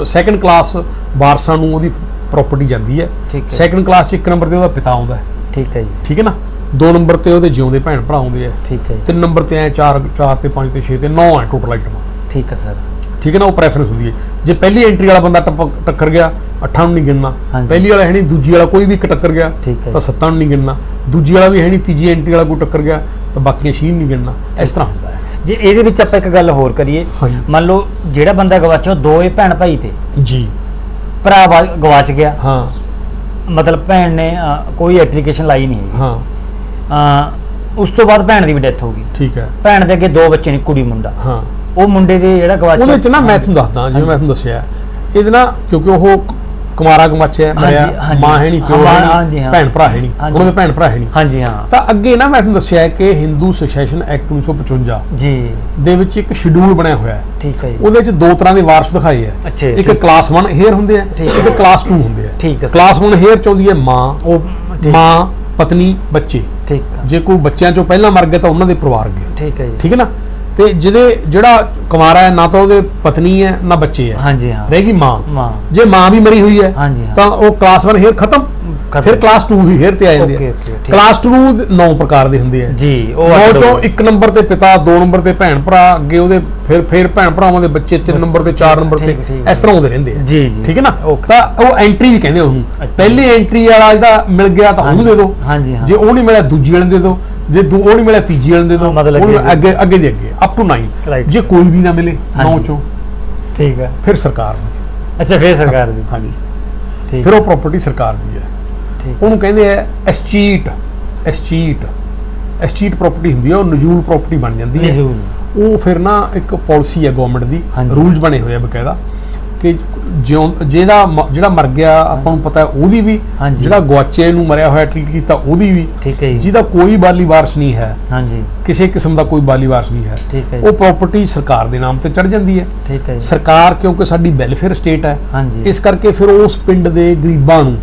ਸੈਕੰਡ ਕਲਾਸ ਵਾਰਸਾਂ ਨੂੰ ਉਹਦੀ ਪ੍ਰਾਪਰਟੀ ਜਾਂਦੀ ਹੈ। ਸੈਕੰਡ ਕਲਾਸ 'ਚ ਇੱਕ ਨੰਬਰ ਤੇ ਉਹਦਾ ਪਿਤਾ ਆਉਂਦਾ ਹੈ। ਠੀਕ ਹੈ ਜੀ। ਠੀਕ ਹੈ ਨਾ? ਦੋ ਨੰਬਰ ਤੇ ਉਹਦੇ ਜਿਉਂਦੇ ਭੈਣ ਭਰਾ ਆਉਂਦੇ ਆ। ਠੀਕ ਹੈ ਤਿੰਨ ਨੰਬਰ ਤੇ ਐ 4 4 ਤੇ 5 ਤੇ 6 ਤੇ 9 ਹੈ ਟੋਟਲ ਆਈਟਮਾਂ ਠੀਕ ਹੈ ਸਰ ਠੀਕ ਹੈ ਨਾ ਉਹ ਪ੍ਰੈਫਰੈਂਸ ਹੁੰਦੀ ਹੈ। ਜੇ ਪਹਿਲੀ ਐਂਟਰੀ ਵਾਲਾ ਬੰਦਾ ਟੱਕਰ ਗਿਆ ਅੱਠਾਂ ਨੂੰ ਨਹੀਂ ਗਿਣਨਾ। ਪਹਿਲੀ ਵਾਲਾ ਹੈ ਨਹੀਂ ਦੂਜੀ ਵਾਲਾ ਕੋਈ ਵੀ ਇੱਕ ਟੱਕਰ ਗਿਆ। ਤਾਂ ਸੱਤਾਂ ਨੂੰ ਨਹੀਂ ਗਿਣਨਾ। ਦੂਜੀ ਵਾਲਾ ਵੀ ਹੈ ਨਹੀਂ ਤੀਜੀ ਐਂਟਰੀ ਵਾਲਾ ਕੋਈ ਟੱਕਰ ਗਿਆ ਤਾਂ ਬਾਕੀਆਂ ਛੇ ਨੂੰ ਨਹੀਂ ਗਿਣਨਾ। ਇਸ ਤਰ੍ਹਾਂ ਹੁੰਦਾ ਹੈ। ਜੇ ਇਹਦੇ ਵਿੱਚ ਆਪਾਂ ਇੱਕ ਗੱਲ ਹੋਰ ਕਰੀਏ। ਮੰਨ ਲਓ ਜਿਹੜਾ ਬੰਦਾ ਗਵਾਚਿਆ ਉਹ ਦੋ ਹੀ ਭੈਣ ਭਾਈ ਤੇ। ਜੀ। ਭਰਾ ਗਵਾਚ ਗਿਆ। ਹਾਂ। ਮਤਲਬ ਭੈਣ ਨੇ ਕੋਈ ਐਪਲੀਕੇਸ਼ਨ ਲਾਈ ਨਹੀਂ ਹਾਂ। ਉਸ ਤੋਂ ਬਾਅਦ ਭੈਣ ਦੀ ਵੀ ਡੈਥ ਹੋ ਗਈ। ਠੀਕ ਹੈ। ਭੈਣ ਦੇ ਅੱਗੇ ਦੋ ਬੱਚੇ ਨੇ ਕੁੜੀ ਮੁੰਡਾ। ਹਾਂ। ਉਹ ਮੁੰਡੇ ਦੇ ਜਿਹੜਾ ਗਵਾਚਿਆ। ਉਹਦੇ ਚ ਨਾ ਮੈਂ ਤੁਹਾਨੂੰ ਦੱਸਦਾ ਜਿਵੇਂ ਮੈਂ ਤੁਹਾਨੂੰ ਦੱਸਿਆ ਇਹਦੇ ਨਾ ਕਿਉਂਕਿ ਉਹ ਕੁਮਾਰਾ ਗਮਾਚਿਆ ਹਾਂਜੀ, ਮਰਿਆ। ਮਾਂ ਹੈ ਨਹੀਂ ਪਿਓ ਹਾਂ, ਨਹੀਂ। ਭੈਣ ਭਰਾ ਹੈ ਨਹੀਂ। ਉਹਨਾਂ ਦੇ ਭੈਣ ਭਰਾ ਹੈ ਨਹੀਂ। ਹਾਂਜੀ ਹਾਂ। ਤਾਂ ਅੱਗੇ ਨਾ ਮੈਂ ਤੁਹਾਨੂੰ ਦੱਸਿਆ ਕਿ ਹਿੰਦੂ ਸੁਸੈਸ਼ਨ ਐਕਟ 1955 ਜੀ। ਦੇ ਵਿੱਚ ਇੱਕ ਸ਼ਡਿਊਲ ਬਣਿਆ ਹੋਇਆ ਹੈ। ਠੀਕ ਹੈ ਜੀ। ਉਹਦੇ ਵਿੱਚ ਦੋ ਤਰ੍ਹਾਂ ਦੇ ਵਾਰਸ ਦਿਖਾਏ ਆ ਇੱਕ। ਕਲਾਸ 1 ਹੇਅਰ ਹੁੰਦੇ ਆ। ਇੱਕ ਕਲਾਸ 2 ਹੁੰਦੇ ਆ। ਠੀਕ ਹੈ। ਕਲਾਸ 1 ਹੇਅਰ ਚ ਆਉਂਦੀ ਹੈ ਮਾਂ ਉਹ ਮਾਂ ਪਤਨੀ ਬੱਚੇ। ਠੀਕ ਜੇ ਕੋਈ ਬੱਚਿਆਂ ਚੋਂ ਪਹਿਲਾਂ ਮਰ ਗਿਆ ਤਾਂ ਉਹਨਾਂ ਦੇ ਪਰਿਵਾਰ ਗਏ ਠੀਕ ਹੈ ਜੀ। ਠੀਕ ਹੈ ਨਾ? ਤੇ ਜਿਹਦੇ ਜਿਹੜਾ ਕੁਮਾਰਾ ਹੈ ਨਾ ਤਾਂ ਉਹਦੇ ਪਤਨੀ ਹੈ ਨਾ ਬੱਚੇ ਹੈ ਹਾਂਜੀ ਹਾਂ ਰਹੇਗੀ ਮਾਂ ਮਾਂ ਜੇ ਮਾਂ ਵੀ ਮਰੀ ਹੋਈ ਹੈ ਹਾਂਜੀ, ਹਾਂ। ਤਾਂ ਉਹ ਕਲਾਸ 1 ਹੇਅਰ ਖਤਮ। ਫਿਰ ਕਲਾਸ 2 ਹੀ ਹੇਅਰ ਤੇ ਆ ਜਾਂਦੇ ਠੀਕ। ਕਲਾਸ 2 9 ਪ੍ਰਕਾਰ ਦੇ ਹੁੰਦੇ ਆ ਜੀ ਉਹ ਨੌ ਚੋਂ ਹੋ ਗਏ। ਇੱਕ ਨੰਬਰ ਤੇ ਪਿਤਾ ਦੋ ਨੰਬਰ ਤੇ ਭੈਣ ਭਰਾ ਅੱਗੇ ਉਹਦੇ ਫਿਰ ਫਿਰ ਭੈਣ ਭਰਾਵਾਂ ਦੇ ਬੱਚੇ ਤਿੰਨ ਨੰਬਰ ਤੇ ਚਾਰ ਨੰਬਰ ਤੇ। ਇਸ ਤਰ੍ਹਾਂ ਆਉਂਦੇ ਰਹਿੰਦੇ ਆ ਜੀ, ਜੀ। ਠੀਕ ਹੈ ਨਾ। ਤਾਂ ਉਹ ਐਂਟਰੀ ਕਹਿੰਦੇ ਉਹਨੂੰ। ਪਹਿਲੀ ਐਂਟਰੀ ਵਾਲਾ ਜਿਹੜਾ ਮਿਲ ਗਿਆ ਤਾਂ ਉਹਨੂੰ ਦੇ ਦਿਓ ਹਾਂਜੀ, ਹਾਂ। ਜੇ ਉਹ ਨਹੀਂ ਮਿਲਿਆ ਦੂਜੀ ਵਾਲੇ ਨੂੰ ਦੇ ਦਿਓ ਜੇ ਦੂ ਉਹ ਨਹੀਂ ਮਿਲਿਆ ਤੀਜੀ ਵਾਲੇ ਦੇ ਮਤਲਬ ਉਹਨੂੰ ਅੱਗੇ- ਅੱਗੇ ਦੇ ਅੱਗੇ ਅਪ ਟੂ 9 Right. ਜੇ ਕੋਈ ਵੀ ਨਾ ਮਿਲੇ ਨੌ ਹਾਂਜੀ। ਚੋਂ ਠੀਕ ਹੈ ਫਿਰ ਸਰਕਾਰ ਦੀ। ਅੱਛਾ ਫੇਰ ਸਰਕਾਰ ਦੀ। ਹਾਂਜੀ। ਠੀਕ। ਫਿਰ ਉਹ ਪ੍ਰਾਪਰਟੀ ਸਰਕਾਰ ਦੀ ਹੈ। ਠੀਕ। ਉਹਨੂੰ ਕਹਿੰਦੇ ਆ ਐਸਚੀਟ ਐਸਚੀਟ ਐਸਚੀਟ ਪ੍ਰਾਪਰਟੀ ਹੁੰਦੀ ਹੈ ਉਹ ਨਜੂਲ ਪ੍ਰਾਪਰਟੀ ਬਣ ਜਾਂਦੀ ਹੈ। ਨਜ਼ੂਲ। ਉਹ ਫਿਰ ਨਾ ਇੱਕ ਪਾਲਿਸੀ ਹੈ ਗਵਰਨਮੈਂਟ ਦੀ ਹਾਂਜੀ। ਰੂਲਸ ਬਣੇ ਹੋਏ ਆ ਬਕਾਇਦਾ। ਕਿ ਜਿਉਂ ਜਿਹਦਾ ਜਿਹੜਾ ਮਰ ਗਿਆ ਆਪਾਂ ਨੂੰ ਪਤਾ ਹੈ ਉਹਦੀ ਵੀ। ਜਿਹੜਾ ਗਵਾਚੇ ਨੂੰ ਮਰਿਆ ਹੋਇਆ ਟ੍ਰੀਟ ਕੀਤਾ ਉਹਦੀ ਵੀ ਠੀਕ ਹੈ ਜੀ। ਜਿਹਦਾ ਕੋਈ ਬਾਲੀ ਵਾਰਸ ਨਹੀਂ ਹੈ ਹਾਂਜੀ। ਕਿਸੇ ਕਿਸਮ ਦਾ ਕੋਈ ਬਾਲੀ ਵਾਰਸ ਨਹੀਂ ਹੈ ਠੀਕ ਹੈ ਉਹ ਪ੍ਰਾਪਰਟੀ ਸਰਕਾਰ ਦੇ ਨਾਮ ਤੇ ਚੜ ਜਾਂਦੀ ਹੈ। ਠੀਕ ਹੈ ਸਰਕਾਰ ਕਿਉਂਕਿ ਸਾਡੀ ਵੈਲਫੇਅਰ ਸਟੇਟ ਹੈ ਹਾਂਜੀ। ਇਸ ਕਰਕੇ ਫਿਰ ਉਸ ਪਿੰਡ ਦੇ ਗਰੀਬਾਂ ਨੂੰ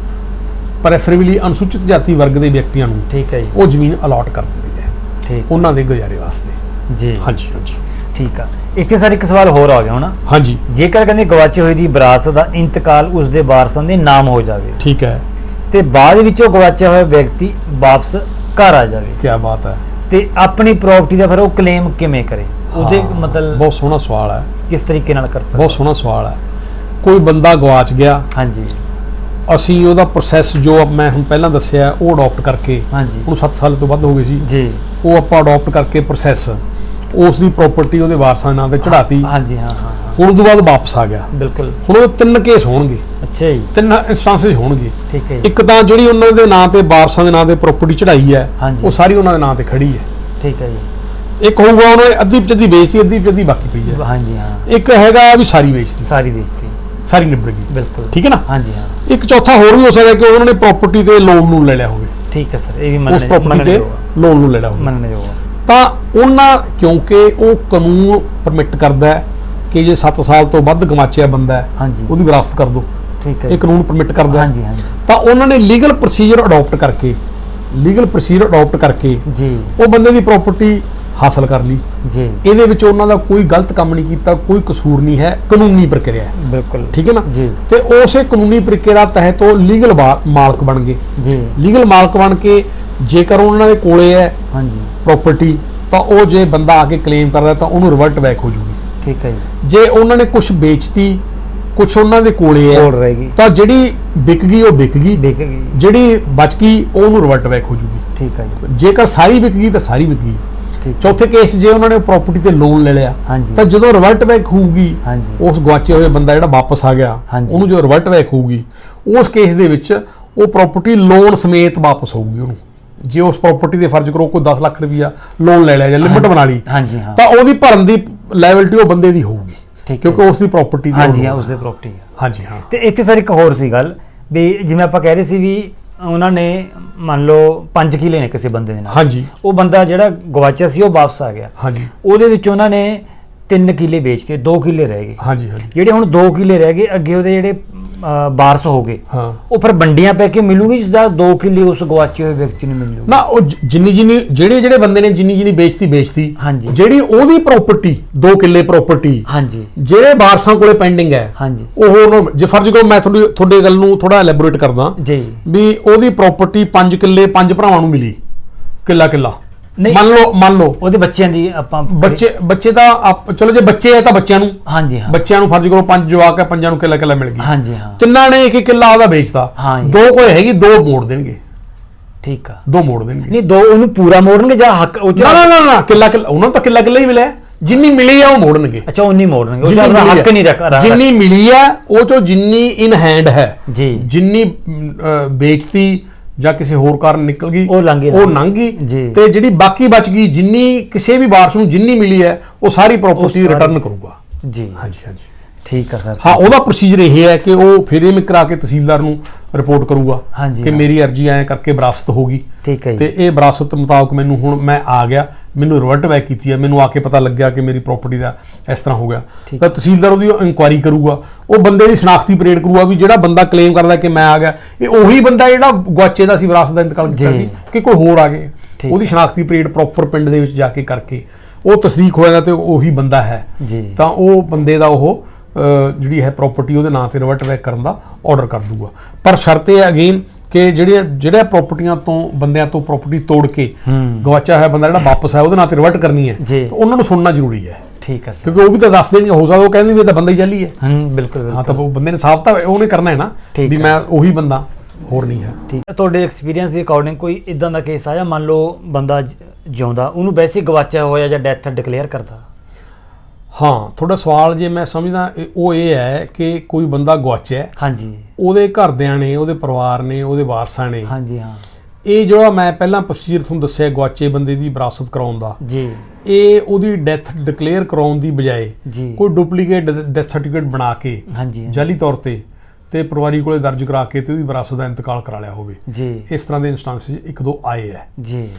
ਪ੍ਰੈਫਰੇਬਲੀ ਅਨੁਸੂਚਿਤ ਜਾਤੀ ਵਰਗ ਦੇ ਵਿਅਕਤੀਆਂ ਨੂੰ ਠੀਕ ਹੈ ਜੀ। ਉਹ ਜ਼ਮੀਨ ਅਲਾਟ ਕਰ ਦਿੰਦੀ ਹੈ ਠੀਕ। ਉਹਨਾਂ ਦੇ ਗੁਜ਼ਾਰੇ ਵਾਸਤੇ। ਜੀ। ਹਾਂਜੀ ਹਾਂਜੀ। ਠੀਕ ਆ। ਇੱਥੇ ਸਰ ਇੱਕ ਸਵਾਲ ਹੋਰ ਆ ਗਿਆ ਹੁਣ। ਹਾਂਜੀ। ਜੇਕਰ ਕਹਿੰਦੇ ਗਵਾਚੇ ਹੋਏ ਦੀ ਵਿਰਾਸਤ ਦਾ ਇੰਤਕਾਲ ਉਸ ਦੇ ਵਾਰਸਾਂ ਦੇ ਨਾਮ ਹੋ ਜਾਵੇ ਠੀਕ ਹੈ। ਤੇ ਬਾਅਦ ਵਿੱਚ ਉਹ ਗਵਾਚਿਆ ਹੋਇਆ ਵਿਅਕਤੀ ਵਾਪਸ ਘਰ ਆ ਜਾਵੇ ਕੀ ਬਾਤ ਹੈ। ਤੇ ਆਪਣੀ ਪ੍ਰਾਪਰਟੀ ਦਾ ਫਿਰ ਉਹ ਕਲੇਮ ਕਿਵੇਂ ਕਰੇ? ਉਹਦੇ ਮਤਲਬ ਬਹੁਤ ਸੋਹਣਾ ਸਵਾਲ ਹੈ। ਕਿਸ ਤਰੀਕੇ ਨਾਲ ਕਰ ਸਕਦਾ? ਬਹੁਤ ਸੋਹਣਾ ਸਵਾਲ ਹੈ। ਕੋਈ ਬੰਦਾ ਗਵਾਚ ਗਿਆ ਹਾਂਜੀ। ਅਸੀਂ ਉਹਦਾ ਪ੍ਰੋਸੈਸ ਜੋ ਮੈਂ ਹੁਣ ਪਹਿਲਾਂ ਦੱਸਿਆ ਉਹ ਅਡਾਪਟ ਕਰਕੇ ਹਾਂਜੀ। ਹੁਣ 7 ਸਾਲ ਤੋਂ ਵੱਧ ਹੋ ਗਏ ਸੀ। ਜੀ। ਉਹ ਆਪਾਂ ਅਡਾਪਟ ਕਰਕੇ ਪ੍ਰੋਸੈਸ ਉਸ ਦੀ ਪ੍ਰਾਪਰਟੀ ਉਹਦੇ ਵਾਰਸਾਂ ਨਾਂ ਤੇ ਚੜਾਤੀ ਹਾਂਜੀ ਹਾਂ ਹਾਂ ਹੁਣ ਤੋਂ ਬਾਅਦ ਵਾਪਸ ਆ ਗਿਆ। ਬਿਲਕੁਲ। ਹੁਣ ਉਹ ਤਿੰਨ ਕੇਸ ਹੋਣਗੇ। ਅੱਛਾ ਜੀ। ਤਿੰਨ ਇੰਸਟੈਂਸਸ ਹੋਣਗੇ। ਠੀਕ ਹੈ ਇੱਕ ਤਾਂ ਜਿਹੜੀ ਉਹਨਾਂ ਦੇ ਨਾਂ ਤੇ ਵਾਰਸਾਂ ਦੇ ਨਾਂ ਤੇ ਪ੍ਰਾਪਰਟੀ ਚੜਾਈ ਹੈ। ਉਹ ਸਾਰੀ ਉਹਨਾਂ ਦੇ ਨਾਂ ਤੇ ਖੜੀ ਹੈ। ਠੀਕ ਹੈ ਜੀ। ਇੱਕ ਹੋਊਗਾ ਉਹਨਾਂ ਨੇ ਅੱਧੀ ਪਚੱਧੀ ਵੇਚਤੀ ਅੱਧੀ ਪਚੱਧੀ ਬਾਕੀ ਪਈ ਹੈ। ਹਾਂਜੀ ਹਾਂ। ਇੱਕ ਹੈਗਾ ਵੀ ਸਾਰੀ ਵੇਚਤੀ। ਸਾਰੀ ਵੇਚਤੀ। ਸਾਰੀ ਨਿਬੜ ਗਈ। ਬਿਲਕੁਲ। ਠੀਕ ਹੈ ਨਾ? ਹਾਂਜੀ ਹਾਂ। ਇੱਕ ਚੌਥਾ ਹੋਰ ਵੀ ਹੋ ਸਕਦਾ ਕਿ ਉਹਨਾਂ ਨੇ ਪ੍ਰਾਪਰਟੀ ਤੇ ਲੋਨ ਨੂੰ ਲੈ ਲਿਆ ਹੋਵੇ। ਠੀਕ ਹੈ ਸਰ। ਇਹ ਵੀ ਉਸ ਮੰਨਣੇ ਮੰਨਣੇ ਲੋਨ ਨੂੰ ਲੈ ਲਿਆ ਹੋਵੇ। ਮੰਨਣੇ ਹੋਗਾ ਤਾਂ ਉਹਨਾਂ ਕਿਉਂਕਿ ਉਹ ਕਾਨੂੰਨ ਪਰਮਿਟ ਕਰਦਾ ਹੈ ਕਿ ਜੇ 7 ਸਾਲ ਤੋਂ ਵੱਧ ਗਵਾਚਿਆ ਬੰਦਾ ਹੈ ਹਾਂਜੀ। ਉਹਦੀ ਵਿਰਾਸਤ ਕਰ ਦਿਓ। ਠੀਕ ਹੈ ਇਹ ਕਾਨੂੰਨ ਪਰਮਿਟ ਕਰਦਾ ਹਾਂਜੀ ਹਾਂਜੀ। ਤਾਂ ਉਹਨਾਂ ਨੇ ਲੀਗਲ ਪ੍ਰੋਸੀਜਰ ਅਡਾਪਟ ਕਰਕੇ ਲੀਗਲ ਪ੍ਰੋਸੀਜਰ ਅਡਾਪਟ ਕਰਕੇ ਜੀ। ਉਹ ਬੰਦੇ ਦੀ ਪ੍ਰਾਪਰਟੀ ਹਾਸਲ ਕਰ ਲਈ। ਜੀ। ਇਹਦੇ ਵਿੱਚ ਉਹਨਾਂ ਦਾ ਕੋਈ ਗਲਤ ਕੰਮ ਨਹੀਂ ਕੀਤਾ ਕੋਈ ਕਸੂਰ ਨਹੀਂ ਹੈ ਕਾਨੂੰਨੀ ਪ੍ਰਕਿਰਿਆ ਹੈ। ਬਿਲਕੁਲ। ਠੀਕ ਹੈ ਨਾ? ਜੀ। ਤੇ ਉਸੇ ਕਾਨੂੰਨੀ ਪ੍ਰਕਿਰਿਆ ਤਹਿਤ ਉਹ ਲੀਗਲ ਮਾਲਕ ਬਣ ਗਏ। ਜੀ। ਲੀਗਲ ਮਾਲਕ ਬਣ ਕੇ ਜੇਕਰ ਉਹਨਾਂ ਦੇ ਕੋਲੇ ਹੈ ਹਾਂਜੀ। ਪ੍ਰਾਪਰਟੀ ਤਾਂ ਉਹ ਜੇ ਬੰਦਾ ਆ ਕੇ ਕਲੇਮ ਕਰਦਾ ਤਾਂ ਉਹਨੂੰ ਰਿਵਰਟ ਬੈਕ ਹੋ ਜੂਗੀ। ਠੀਕ ਹੈ ਜੀ। ਜੇ ਉਹਨਾਂ ਨੇ ਕੁਝ ਵੇਚਤੀ ਕੁਝ ਉਹਨਾਂ ਦੇ ਕੋਲੇ ਕੋਲ ਹੈ ਰਹੇਗੀ। ਤਾਂ ਜਿਹੜੀ ਵਿਕ ਗਈ ਉਹ ਵਿਕ ਗਈ। ਦੇਖ ਗਈ। ਜਿਹੜੀ ਬਚ ਗਈ ਉਹ ਉਹਨੂੰ ਰਿਵਰਟ ਬੈਕ ਹੋ ਜੂਗੀ। ਠੀਕ ਹੈ ਜੀ। ਜੇਕਰ ਸਾਰੀ ਵਿਕ ਗਈ ਤਾਂ ਸਾਰੀ ਵਿਕ ਗਈ। ਚੌਥੇ ਕੇਸ ਜੇ ਉਹਨਾਂ ਨੇ ਪ੍ਰਾਪਰਟੀ ਤੇ ਲੋਨ ਲੈ ਲਿਆ ਤਾਂ ਜਦੋਂ ਰਿਵਰਟ ਬੈਕ ਹੋਊਗੀ ਉਸ ਗਵਾਚੇ ਹੋਏ ਬੰਦਾ ਜਿਹੜਾ ਵਾਪਸ ਆ ਗਿਆ। ਉਹਨੂੰ ਜੋ ਰਿਵਰਟ ਬੈਕ ਹੋਊਗੀ ਉਸ ਕੇਸ ਦੇ ਵਿੱਚ ਉਹ ਪ੍ਰਾਪਰਟੀ ਲੋਨ ਸਮੇਤ ਵਾਪਸ ਹੋਊਗੀ ਉਹਨੂੰ। ਜੇ ਉਸ ਪ੍ਰਾਪਰਟੀ ਦੇ ਫਰਜ਼ ਕਰੋ ਕੋਈ 10 ਲੱਖ ਰੁਪਈਆ ਲੋਨ ਲੈ ਲਿਆ ਜਾਂ ਲਿਮਟ ਬਣਾ ਲਈ ਹਾਂਜੀ ਹਾਂ। ਤਾਂ ਉਹਦੀ ਭਰਨ ਦੀ ਲਾਇਬਿਲਟੀ ਉਹ ਬੰਦੇ ਦੀ ਹੋਊਗੀ। ਕਿਉਂਕਿ ਉਸ ਦੀ ਪ੍ਰਾਪਰਟੀ ਹਾਂਜੀ ਹਾਂ ਉਸਦੇ ਪ੍ਰਾਪਰਟੀ ਹੈ ਹਾਂਜੀ ਹਾਂ। ਤੇ ਇੱਥੇ ਸਰ ਇੱਕ ਹੋਰ ਸੀ ਗੱਲ ਵੀ ਜਿਵੇਂ ਆਪਾਂ ਕਹਿ ਰਹੇ ਸੀ ਵੀ ਉਹਨਾਂ ਨੇ ਮੰਨ ਲਓ 5 ਕਿਲੇ ਨੇ ਕਿਸੇ ਬੰਦੇ ਦੇ ਨਾਲ। ਹਾਂਜੀ। ਉਹ ਬੰਦਾ ਜਿਹੜਾ ਗਵਾਚਿਆ ਸੀ ਉਹ ਵਾਪਸ ਆ ਗਿਆ। ਹਾਂਜੀ। ਉਹਦੇ ਵਿੱਚ ਉਹਨਾਂ ਨੇ 3 ਕਿਲੇ ਵੇਚ ਕੇ 2 ਕਿਲੇ ਰਹਿ ਗਏ। ਹਾਂਜੀ ਹਾਂਜੀ। ਜਿਹੜੇ ਹੁਣ 2 ਕਿਲੇ ਰਹਿ ਗਏ ਅੱਗੇ ਉਹਦੇ ਜਿਹੜੇ ਵਾਰਸ ਹੋ ਗਏ। ਹਾਂ। ਉਹ ਫਿਰ ਵੰਡੀਆਂ ਪੈ ਕੇ ਮਿਲੂਗੀ ਜਿਸਦਾ 2 ਕਿੱਲੇ ਉਸ ਗਵਾਚੇ ਹੋਏ ਵਿਅਕਤੀ ਨੂੰ ਮਿਲੂਗੀ। ਨਾ ਉਹ ਜਿੰਨੀ ਜਿੰਨੀ ਜਿਹੜੇ ਜਿਹੜੇ ਬੰਦੇ ਨੇ ਜਿੰਨੀ ਜਿੰਨੀ ਵੇਚਤੀ ਵੇਚਤੀ। ਜਿਹੜੀ ਉਹਦੀ ਪ੍ਰਾਪਰਟੀ 2 ਕਿੱਲੇ ਪ੍ਰਾਪਰਟੀ ਹਾਂਜੀ। ਜਿਹੜੇ ਵਾਰਸਾਂ ਕੋਲੇ ਪੈਂਡਿੰਗ ਹੈ ਹਾਂਜੀ। ਉਹ ਉਹਨੂੰ ਜੇ ਫਰਜ਼ ਕਰੋ ਮੈਂ ਤੁਹਾਡੀ ਤੁਹਾਡੇ ਗੱਲ ਨੂੰ ਥੋੜਾ ਐਲੈਬੋਰੇਟ ਕਰਦਾ ਜੀ। ਵੀ ਉਹਦੀ ਪ੍ਰਾਪਰਟੀ 5 ਕਿੱਲੇ ਪੰਜ ਭਰਾਵਾਂ ਨੂੰ ਮਿਲੀ। ਕਿੱਲਾ ਕਿੱਲਾ ਨਹੀਂ। ਮੰਨ ਲਓ ਮੰਨ ਲਓ। ਉਹਦੇ ਬੱਚਿਆਂ ਦੀ ਆਪਾਂ ਬੱਚੇ ਬੱਚੇ ਤਾਂ ਆਪ- ਚਲੋ ਜੇ ਬੱਚੇ ਹੈ ਤਾਂ ਬੱਚਿਆਂ ਨੂੰ। ਹਾਂਜੀ ਹਾਂ। ਬੱਚਿਆਂ ਨੂੰ ਫਰਜ਼ ਕਰੋ ਪੰਜ ਜਵਾਕ ਹੈ ਪੰਜਾਂ ਨੂੰ ਕਿੱਲਾ ਕਿੱਲਾ ਮਿਲ ਗਿਆ ਹਾਂਜੀ ਹਾਂ। ਤਿੰਨਾਂ ਨੇ ਇੱਕ ਇੱਕ ਕਿੱਲਾ ਉਹਦਾ ਵੇਚਤਾ। ਹਾਂ ਜੀ। ਦੋ ਕੋਲੇ ਹੈਗੀ ਦੋ ਮੋੜ ਦੇਣਗੇ। ਠੀਕ ਆ। ਦੋ ਮੋੜ ਦੇਣਗੇ। ਨਹੀਂ ਦੋ ਉਹਨੂੰ ਪੂਰਾ ਮੋੜਨਗੇ ਜਾਂ ਹੱਕ ਉਹ ਨਾ ਨਾ ਨਾ ਨਾ ਕਿੱਲਾ ਕਿੱਲਾ ਉਹਨਾਂ ਨੂੰ ਤਾਂ ਕਿੱਲਾ ਕਿੱਲਾ ਹੀ ਮਿਲਿਆ। ਜਿੰਨੀ ਮਿਲੀ ਆ ਉਹ ਮੋੜਨਗੇ। ਅੱਛਾ ਉਨੀ ਮੋੜਨਗੇ। ਉਹ ਜਿੰਨੀ ਮਿਲੀ ਹੱਕ ਹੈ। ਨਹੀਂ ਰੱਖ ਰਹਾ ਜਿੰਨੀ ਮਿਲੀ ਹੈ ਉਹ ਚੋਂ ਜਿੰਨੀ ਇਨ ਹੈਂਡ ਹੈ। ਜੀ। ਜਿੰਨੀ ਅਮ, ਅਹ, ਵੇਚਤੀ ਜਾਂ ਕਿਸੇ ਹੋਰ ਕਾਰਨ ਨਿਕਲ ਗਈ ਉਹ ਲੰਘ ਗਈ, ਉਹ ਲੰਘ ਗਈ। ਤੇ ਜਿਹੜੀ ਬਾਕੀ ਬਚ ਗਈ ਜਿੰਨੀ ਕਿਸੇ ਵੀ ਵਾਰਸ ਨੂੰ ਜਿੰਨੀ ਮਿਲੀ ਹੈ ਉਹ ਸਾਰੀ ਪ੍ਰਾਪਰਟੀ ਰਿਟਰਨ ਕਰੂਗਾ। ਜੀ। ਹਾਂਜੀ ਹਾਂਜੀ। ਠੀਕ ਆ ਸਰ। ਹਾਂ ਉਹਦਾ ਪ੍ਰੋਸੀਜਰ ਇਹ ਹੈ ਕਿ ਉਹ ਫਿਰ ਇਹ ਕਰਾ ਕੇ ਤਹਿਸੀਲਦਾਰ ਨੂੰ ਰਿਪੋਰਟ ਕਰੂਗਾ ਹਾਂਜੀ, ਕਿ ਹਾਂ। ਮੇਰੀ ਅਰਜੀ ਐਂ ਕਰਕੇ ਵਿਰਾਸਤ ਹੋ ਗਈ ਠੀਕ ਹੈ ਜੀ ਤੇ ਇਹ ਵਿਰਾਸਤ ਮੁਤਾਬਕ ਮੈਨੂੰ ਹੁਣ ਮੈਂ ਆ ਗਿਆ ਮੈਨੂੰ ਰਿਵਰਟ ਬੈਕ ਕੀਤੀ ਹੈ ਮੈਨੂੰ ਆ ਕੇ ਪਤਾ ਲੱਗਿਆ ਕਿ ਮੇਰੀ ਪ੍ਰਾਪਰਟੀ ਦਾ ਇਸ ਤਰ੍ਹਾਂ ਹੋ ਗਿਆ ਠੀਕ। ਤਾਂ ਤਹਿਸੀਲਦਾਰ ਉਹਦੀ ਇਨਕੁਆਇਰੀ ਕਰੂਗਾ ਉਹ ਬੰਦੇ ਦੀ ਸ਼ਨਾਖਤੀ ਪਰੇਡ ਕਰੂਗਾ ਵੀ ਜਿਹੜਾ ਬੰਦਾ ਕਲੇਮ ਕਰਦਾ ਕਿ ਮੈਂ ਆ ਗਿਆ ਇਹ ਉਹੀ ਬੰਦਾ ਜਿਹੜਾ ਗਵਾਚੇ ਦਾ ਸੀ ਵਿਰਾਸਤ ਦਾ ਇੰਤਕਾਲ ਕੀਤਾ ਜੀ। ਸੀ ਕਿ ਕੋਈ ਹੋਰ ਆ ਗਿਆ ਠੀਕ। ਉਹਦੀ ਸ਼ਨਾਖਤੀ ਪਰੇਡ ਪ੍ਰੋਪਰ ਪਿੰਡ ਦੇ ਵਿੱਚ ਜਾ ਕੇ ਕਰਕੇ ਉਹ ਤਸਦੀਕ ਹੋ ਜਾਂਦਾ ਤੇ ਉਹੀ ਬੰਦਾ ਹੈ ਜੀ ਤਾਂ ਉਹ ਬੰਦੇ ਦਾ ਉਹ ਜਿਹੜੀ ਹੈ ਪ੍ਰਾਪਰਟੀ ਉਹਦੇ ਨਾਂ ਤੇ ਰਿਵਰਟ ਬੈਕ ਕਰਨ ਦਾ ਆਰਡਰ ਕਰ ਦੂਗਾ। ਪਰ ਸ਼ਰਤ ਇਹ ਅਗੇਨ ਕਿ ਜਿਹੜੇ ਜਿਹੜੇ ਪ੍ਰਾਪਰਟੀਆਂ ਤੋਂ ਬੰਦਿਆਂ ਤੋਂ ਪ੍ਰਾਪਰਟੀ ਤੋੜ ਕੇ ਹੂੰ। ਗਵਾਚਾ ਹੋਇਆ ਬੰਦਾ ਜਿਹੜਾ ਵਾਪਸ ਹੈ ਉਹਦੇ ਨਾਂ ਤੇ ਰਿਵਰਟ ਕਰਨੀ ਹੈ ਜੀ। ਤਾਂ ਉਹਨਾਂ ਨੂੰ ਸੁਣਨਾ ਜ਼ਰੂਰੀ ਹੈ। ਠੀਕ ਸਰ। ਕਿਉਂਕਿ ਉਹ ਵੀ ਤਾਂ ਦੱਸ ਦੇਣਗੇ ਹੋ ਸਕਦਾ ਉਹ ਕਹਿੰਦੇ ਵੀ ਇਹ ਤਾਂ ਬੰਦਾ ਹੀ ਜਾਲੀ ਹੈ ਹੂੰ। ਬਿਲਕੁਲ ਹਾਂ ਤਾਂ ਉਹ ਬੰਦੇ ਨੇ ਸਾਫ਼ ਤਾਂ ਉਹਨੇ ਕਰਨਾ ਹੈ ਨਾ ਵੀ ਹੈ। ਮੈਂ ਉਹੀ ਬੰਦਾ ਹੋਰ ਨਹੀਂ ਹੈ। ਠੀਕ ਹੈ। ਤੁਹਾਡੇ ਐਕਸਪੀਰੀਅੰਸ ਦੇ ਅਕੋਰਡਿੰਗ ਕੋਈ ਇਦਾਂ ਦਾ ਕੇਸ ਆਇਆ? ਮੰਨ ਲਓ ਬੰਦਾ ਜਿਉਂਦਾ ਉਹਨੂੰ ਵੈਸੇ ਹੀ ਗਵਾਚਿਆ ਹੋਇਆ ਜਾਂ ਡੈਥ ਡਿਕਲੇਅਰ ਕਰਦਾ ਹਾਂ ਤੁਹਾਡਾ ਸਵਾਲ ਜੇ ਮੈਂ ਸਮਝਦਾ ਇਹ- ਉਹ ਇਹ ਹੈ ਕਿ ਕੋਈ ਬੰਦਾ ਗਵਾਚਿਆ ਹੈ, ਹਾਂਜੀ। ਉਹਦੇ ਘਰਦਿਆਂ ਨੇ ਉਹਦੇ ਪਰਿਵਾਰ ਨੇ ਉਹਦੇ ਵਾਰਸਾਂ ਨੇ। ਹਾਂਜੀ ਹਾਂ। ਇਹ ਜਿਹੜਾ ਮੈਂ ਪਹਿਲਾਂ ਪ੍ਰੋਸੀਜਰ ਤੁਹਾਨੂੰ ਦੱਸਿਆ ਗਵਾਚੇ ਬੰਦੇ ਦੀ ਵਿਰਾਸਤ ਕਰਾਉਣ ਦਾ ਜੀ। ਇਹ ਉਹਦੀ ਡੈਥ ਡਿਕਲੇਅਰ ਕਰਾਉਣ ਦੀ ਬਜਾਏ ਜੀ। ਕੋਈ ਡੁਪਲੀਕੇਟ ਡੈਥ ਸਰਟੀਫਿਕੇਟ ਬਣਾ ਕੇ ਹਾਂਜੀ। ਜਾਲੀ ਤੌਰ ਤੇ ਤੇ ਪਰਿਵਾਰੀ ਕੋਲੇ ਦਰਜ ਕਰਾ ਕੇ ਤੇ ਉਹਦੀ ਵਿਰਾਸਤ ਦਾ ਇੰਤਕਾਲ ਕਰਾ ਲਿਆ ਹੋਵੇ। ਜੀ। ਇਸ ਤਰ੍ਹਾਂ ਦੇ ਇਨਸਟੈਂਸਸ ਇੱਕ ਦੋ ਆਏ ਹੈ। ਜੀ।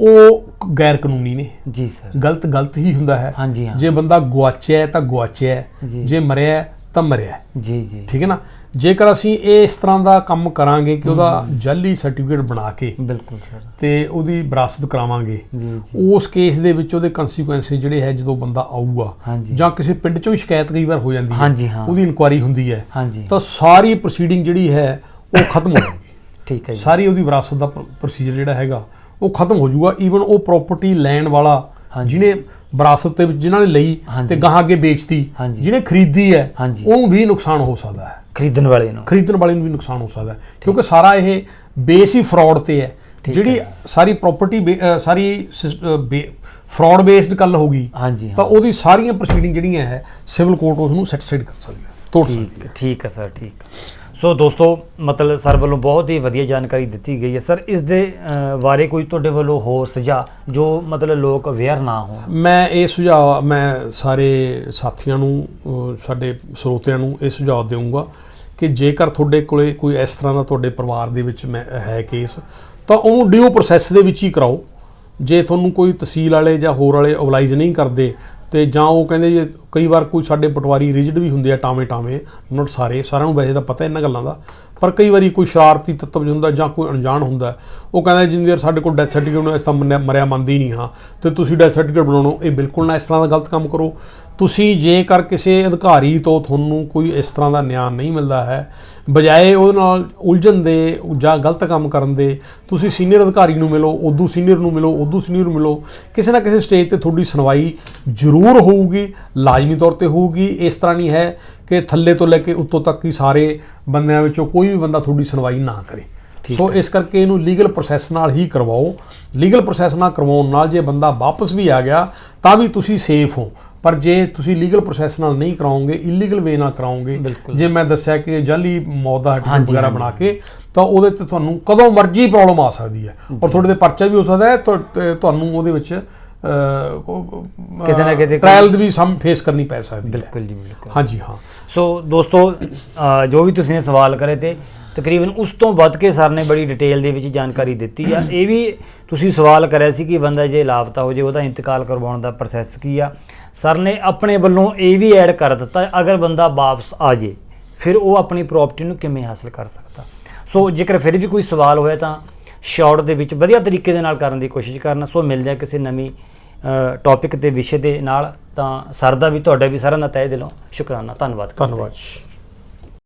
ਉਹ ਗੈਰ ਕਾਨੂੰਨੀ ਨੇ। ਜੀ ਸਰ। ਗਲਤ ਗਲਤ ਹੀ ਹੁੰਦਾ ਹੈ। ਹਾਂਜੀ ਹਾਂ। ਜੇ ਬੰਦਾ ਗਵਾਚਿਆ ਹੈ ਤਾਂ ਗਵਾਚਿਆ ਹੈ। ਜੀ। ਮਰਿਆ ਤਾਂ ਮਰਿਆ ਜੀ ਜੀ। ਠੀਕ ਹੈ ਨਾ? ਜੇਕਰ ਅਸੀਂ ਇਹ ਇਸ ਤਰ੍ਹਾਂ ਦਾ ਕੰਮ ਕਰਾਂਗੇ ਕਿ ਉਹਦਾ ਜਾਲੀ ਸਰਟੀਫਿਕੇਟ ਬਣਾ ਕੇ ਬਿਲਕੁਲ ਸਰ। ਤੇ ਉਹਦੀ ਵਿਰਾਸਤ ਕਰਾਵਾਂਗੇ ਉਸ ਕੇਸ ਦੇ ਵਿੱਚ ਉਹਦੇ ਕਨਸੀਕੁਐਂਸ ਜਿਹੜੇ ਹੈ ਜਦੋਂ ਬੰਦਾ ਆਊਗਾ ਜਾਂ ਕਿਸੇ ਪਿੰਡ ਚੋਂ ਸ਼ਿਕਾਇਤ ਕਈ ਵਾਰ ਹੋ ਜਾਂਦੀ ਹੈ ਉਹਦੀ ਇਨਕੁਆਇਰੀ ਹੁੰਦੀ ਹੈ ਤਾਂ ਸਾਰੀ ਪ੍ਰੋਸੀਡਿੰਗ ਜਿਹੜੀ ਹੈ ਉਹ ਖਤਮ ਹੋ ਜਾਊਗੀ। ਠੀਕ ਹੈ ਜੀ। ਸਾਰੀ ਉਹਦੀ ਵਿਰਾਸਤ ਦਾ ਪ੍ਰੋਸੀਜਰ ਜਿਹੜਾ ਹੈਗਾ ਉਹ ਖਤਮ ਹੋ ਜਾਊਗਾ ਈਵਨ ਉਹ ਪ੍ਰਾਪਰਟੀ ਲੈਣ ਵਾਲਾ। ਜਿਹਨੇ ਵਿਰਾਸਤ ਦੇ ਵਿੱਚ ਜਿਨ੍ਹਾਂ ਨੇ ਲਈ। ਤੇ ਗਾਹਾਂ ਅੱਗੇ ਵੇਚਤੀ। ਜਿਹਨੇ ਖਰੀਦੀ ਹੈ। ਉਹਨੂੰ ਵੀ ਨੁਕਸਾਨ ਹੋ ਸਕਦਾ ਹੈ ਖਰੀਦਣ ਵਾਲੇ ਨੂੰ ਖਰੀਦਣ ਵਾਲੇ ਨੂੰ ਵੀ ਨੁਕਸਾਨ ਹੋ ਸਕਦਾ ਹੈ ਕਿਉਂਕਿ ਸਾਰਾ ਇਹ ਬੇਸ ਹੀ ਫਰਾਡ ਤੇ ਹੈ ਜਿਹੜੀ। ਸਾਰੀ ਪ੍ਰਾਪਰਟੀ ਸਾਰੀ ਫਰਾਡ ਬੇਸਡ ਗੱਲ ਹੋਗੀ ਹਾਂਜੀ ਤਾਂ ਉਹਦੀ ਸਾਰੀਆਂ ਪ੍ਰੋਸੀਡਿੰਗ ਜਿਹੜੀਆਂ ਹੈ ਸਿਵਲ ਕੋਰਟ ਉਸ ਨੂੰ ਸੈਟੀਸਫਾਈਡ ਕਰ ਸਕਦੀ ਹੈ ਤੋੜ ਸਕਦੀ ਹੈ ਠੀਕ ਹੈ ਸਰ ਠੀਕ ਸੋ ਦੋਸਤੋ, ਮਤਲਬ ਸਰ ਵੱਲੋਂ ਬਹੁਤ ਹੀ ਵਧੀਆ ਜਾਣਕਾਰੀ ਦਿੱਤੀ ਗਈ ਹੈ। ਸਰ, ਇਸ ਦੇ ਬਾਰੇ ਕੋਈ ਤੁਹਾਡੇ ਵੱਲੋਂ ਹੋਰ ਸੁਝਾਅ ਜੋ ਮਤਲਬ ਲੋਕ ਅਵੇਅਰ ਨਾ ਹੋਣ? ਮੈਂ ਇਹ ਸੁਝਾਅ, ਮੈਂ ਸਾਰੇ ਸਾਥੀਆਂ ਨੂੰ ਸਾਡੇ ਸਰੋਤਿਆਂ ਨੂੰ ਇਹ ਸੁਝਾਅ ਦੇਵਾਂਗਾ ਕਿ ਜੇਕਰ ਤੁਹਾਡੇ ਕੋਲੇ ਕੋਈ ਇਸ ਤਰ੍ਹਾਂ ਦਾ ਤੁਹਾਡੇ ਪਰਿਵਾਰ ਦੇ ਵਿੱਚ ਮੈਂ ਹੈ ਕੇਸ ਤਾਂ ਉਹਨੂੰ ਡਿਊ ਪ੍ਰੋਸੈਸ ਦੇ ਵਿੱਚ ਹੀ ਕਰਾਓ। ਜੇ ਤੁਹਾਨੂੰ ਕੋਈ ਤਹਿਸੀਲ ਵਾਲੇ ਜਾਂ ਹੋਰ ਵਾਲੇ ਅਬਲਾਈਜ਼ ਨਹੀਂ ਕਰਦੇ ਤੇ ਜਾਂ ਉਹ ਕਹਿੰਦੇ ਜੇ, ਕਈ ਵਾਰ ਕੋਈ ਸਾਡੇ ਪਟਵਾਰੀ ਰਿਜਡ ਵੀ ਹੁੰਦੇ ਆ ਟਾਵੇਂ ਟਾਵੇਂ ਨੋਟ ਸਾਰੇ, ਸਾਰਿਆਂ ਨੂੰ ਵੈਸੇ ਤਾਂ ਪਤਾ ਇਹਨਾਂ ਗੱਲਾਂ ਦਾ, ਪਰ ਕਈ ਵਾਰੀ ਕੋਈ ਸ਼ਰਾਰਤੀ ਤੱਤਵ ਹੁੰਦਾ ਜਾਂ ਕੋਈ ਅਣਜਾਣ ਹੁੰਦਾ, ਉਹ ਕਹਿੰਦਾ ਜਿੰਨੀ ਦੇਰ ਸਾਡੇ ਕੋਲ ਡੈਥ ਸਰਟੀਫਿਕੇਟ ਨੂੰ ਇਸ ਤਰ੍ਹਾਂ ਮੰਨਿਆ- ਮਰਿਆ ਮੰਨਦੀ ਨਹੀਂ ਹਾਂ, ਤੇ ਤੁਸੀਂ ਡੈਥ ਸਰਟੀਫਿਕੇਟ ਬਣਾਉਣੋ, ਇਹ ਬਿਲਕੁਲ ਨਾ ਇਸ ਤਰ੍ਹਾਂ ਦਾ ਗਲਤ ਕੰਮ ਕਰੋ। ਤੁਸੀਂ ਜੇਕਰ ਕਿਸੇ ਅਧਿਕਾਰੀ ਤੋਂ ਤੁਹਾਨੂੰ ਕੋਈ ਇਸ ਤਰ੍ਹਾਂ ਦਾ ਨਿਆਂ ਨਹੀਂ ਮਿਲਦਾ ਹੈ ਬਜਾਏ ਉਹਦੇ ਨਾਲ ਉਲਝਣ ਦੇ ਜਾਂ ਗਲਤ ਕੰਮ ਕਰਨ ਦੇ ਤੁਸੀਂ ਸੀਨੀਅਰ ਅਧਿਕਾਰੀ ਨੂੰ ਮਿਲੋ ਉਦੋਂ ਸੀਨੀਅਰ ਨੂੰ ਮਿਲੋ ਉਦੋਂ ਸੀਨੀਅਰ ਨੂੰ ਮਿਲੋ ਕਿਸੇ ਨਾ ਕਿਸੇ ਸਟੇਜ ਤੇ ਤੁਹਾਡੀ ਸੁਣਵਾਈ ਜ਼ਰੂਰ ਹੋਊਗੀ ਲਾਜ਼ਮੀ ਤੌਰ ਤੇ ਹੋਊਗੀ। ਇਸ ਤਰ੍ਹਾਂ ਨਹੀਂ ਹੈ ਕਿ ਥੱਲੇ ਤੋਂ ਲੈ ਕੇ ਉੱਤੋਂ ਤੱਕ ਹੀ ਸਾਰੇ ਬੰਦਿਆਂ ਵਿੱਚੋਂ ਕੋਈ ਵੀ ਬੰਦਾ ਤੁਹਾਡੀ ਸੁਣਵਾਈ ਨਾ ਕਰੇ। ਸੋ ਇਸ ਕਰਕੇ ਇਹਨੂੰ ਲੀਗਲ ਪ੍ਰੋਸੈਸ ਨਾਲ ਹੀ ਕਰਵਾਓ। ਲੀਗਲ ਪ੍ਰੋਸੈਸ ਨਾਲ ਕਰਵਾਉਣ ਨਾਲ ਜੇ ਬੰਦਾ ਵਾਪਸ ਵੀ ਆ ਗਿਆ ਤਾਂ ਵੀ ਤੁਸੀਂ ਸੇਫ ਹੋ। ਪਰ ਜੇ ਤੁਸੀਂ ਲੀਗਲ ਪ੍ਰੋਸੈਸ ਨਾਲ ਨਹੀਂ ਕਰਾਓਗੇ ਇਲੀਗਲ ਵੇ ਨਾਲ ਕਰਾਓਗੇ। ਜੇ ਮੈਂ ਦੱਸਿਆ ਕਿ ਜਾਲੀ ਮੌਤ ਦਾ ਹਾਂਜੀ, ਵਗੈਰਾ। ਬਣਾ ਕੇ ਤਾਂ ਉਹਦੇ ਤੇ ਤੁਹਾਨੂੰ ਕਦੋਂ ਮਰਜ਼ੀ ਪ੍ਰੋਬਲਮ ਆ ਸਕਦੀ ਹੈ। ਔਰ ਤੁਹਾਡੇ ਤੇ ਪਰਚਾ ਵੀ ਹੋ ਸਕਦਾ ਹੈ ਤੁਹਾਨੂੰ ਉਹਦੇ ਵਿੱਚ ਕਿਤੇ ਨਾ ਕਿਤੇ ਟ੍ਰਾਇਲ ਦੀ ਵੀ ਸਮ ਫੇਸ ਕਰਨੀ ਪੈ ਸਕਦੀ ਹੈ। ਬਿਲਕੁਲ ਜੀ ਬਿਲਕੁਲ। ਹਾਂਜੀ ਹਾਂ। ਸੋ ਦੋਸਤੋ ਜੋ ਵੀ ਤੁਸੀਂ ਨੇ ਸਵਾਲ ਕਰੇ ਤੇ ਤਕਰੀਬਨ ਉਸ ਤੋਂ ਵੱਧ ਕੇ ਸਰ ਨੇ ਬੜੀ ਡਿਟੇਲ ਦੇ ਵਿੱਚ ਜਾਣਕਾਰੀ ਦਿੱਤੀ ਆ। ਇਹ ਵੀ ਤੁਸੀਂ ਸਵਾਲ ਕਰਿਆ ਸੀ ਕਿ ਬੰਦਾ ਜੇ ਲਾਪਤਾ ਹੋ ਜੇ ਉਹਦਾ ਇੰਤਕਾਲ ਕਰਵਾਉਣ ਦਾ ਪ੍ਰੋਸੈਸ ਕੀ ਆ? ਸਰ ਨੇ ਆਪਣੇ ਵੱਲੋਂ ਇਹ ਵੀ ਐਡ ਕਰ ਦਿੱਤਾ, ਅਗਰ ਬੰਦਾ ਵਾਪਸ ਆ ਜੇ, ਫਿਰ ਉਹ ਆਪਣੀ ਪ੍ਰਾਪਰਟੀ ਨੂੰ ਕਿਵੇਂ ਹਾਸਲ ਕਰ ਸਕਦਾ? ਸੋ ਜੇਕਰ ਫਿਰ ਵੀ ਕੋਈ ਸਵਾਲ ਹੋਇਆ ਤਾਂ ਸ਼ਾਰਟ ਦੇ ਵਿੱਚ ਵਧੀਆ ਤਰੀਕੇ ਦੇ ਨਾਲ ਕਰਨ ਦੀ ਕੋਸ਼ਿਸ਼ ਕਰਨਾ। ਸੋ ਮਿਲ ਜਾ ਕਿਸੇ ਨਵੀਂ ਟੌਪਿਕ ਤੇ ਵਿਸ਼ੇ ਦੇ ਨਾਲ। ਤਾਂ ਸਰ ਦਾ ਵੀ, ਤੁਹਾਡਾ ਵੀ ਸਾਰਿਆਂ ਦਾ ਤਹਿ ਦਿਲੋਂ ਸ਼ੁਕਰਾਨਾ। ਧੰਨਵਾਦ ਧੰਨਵਾਦ।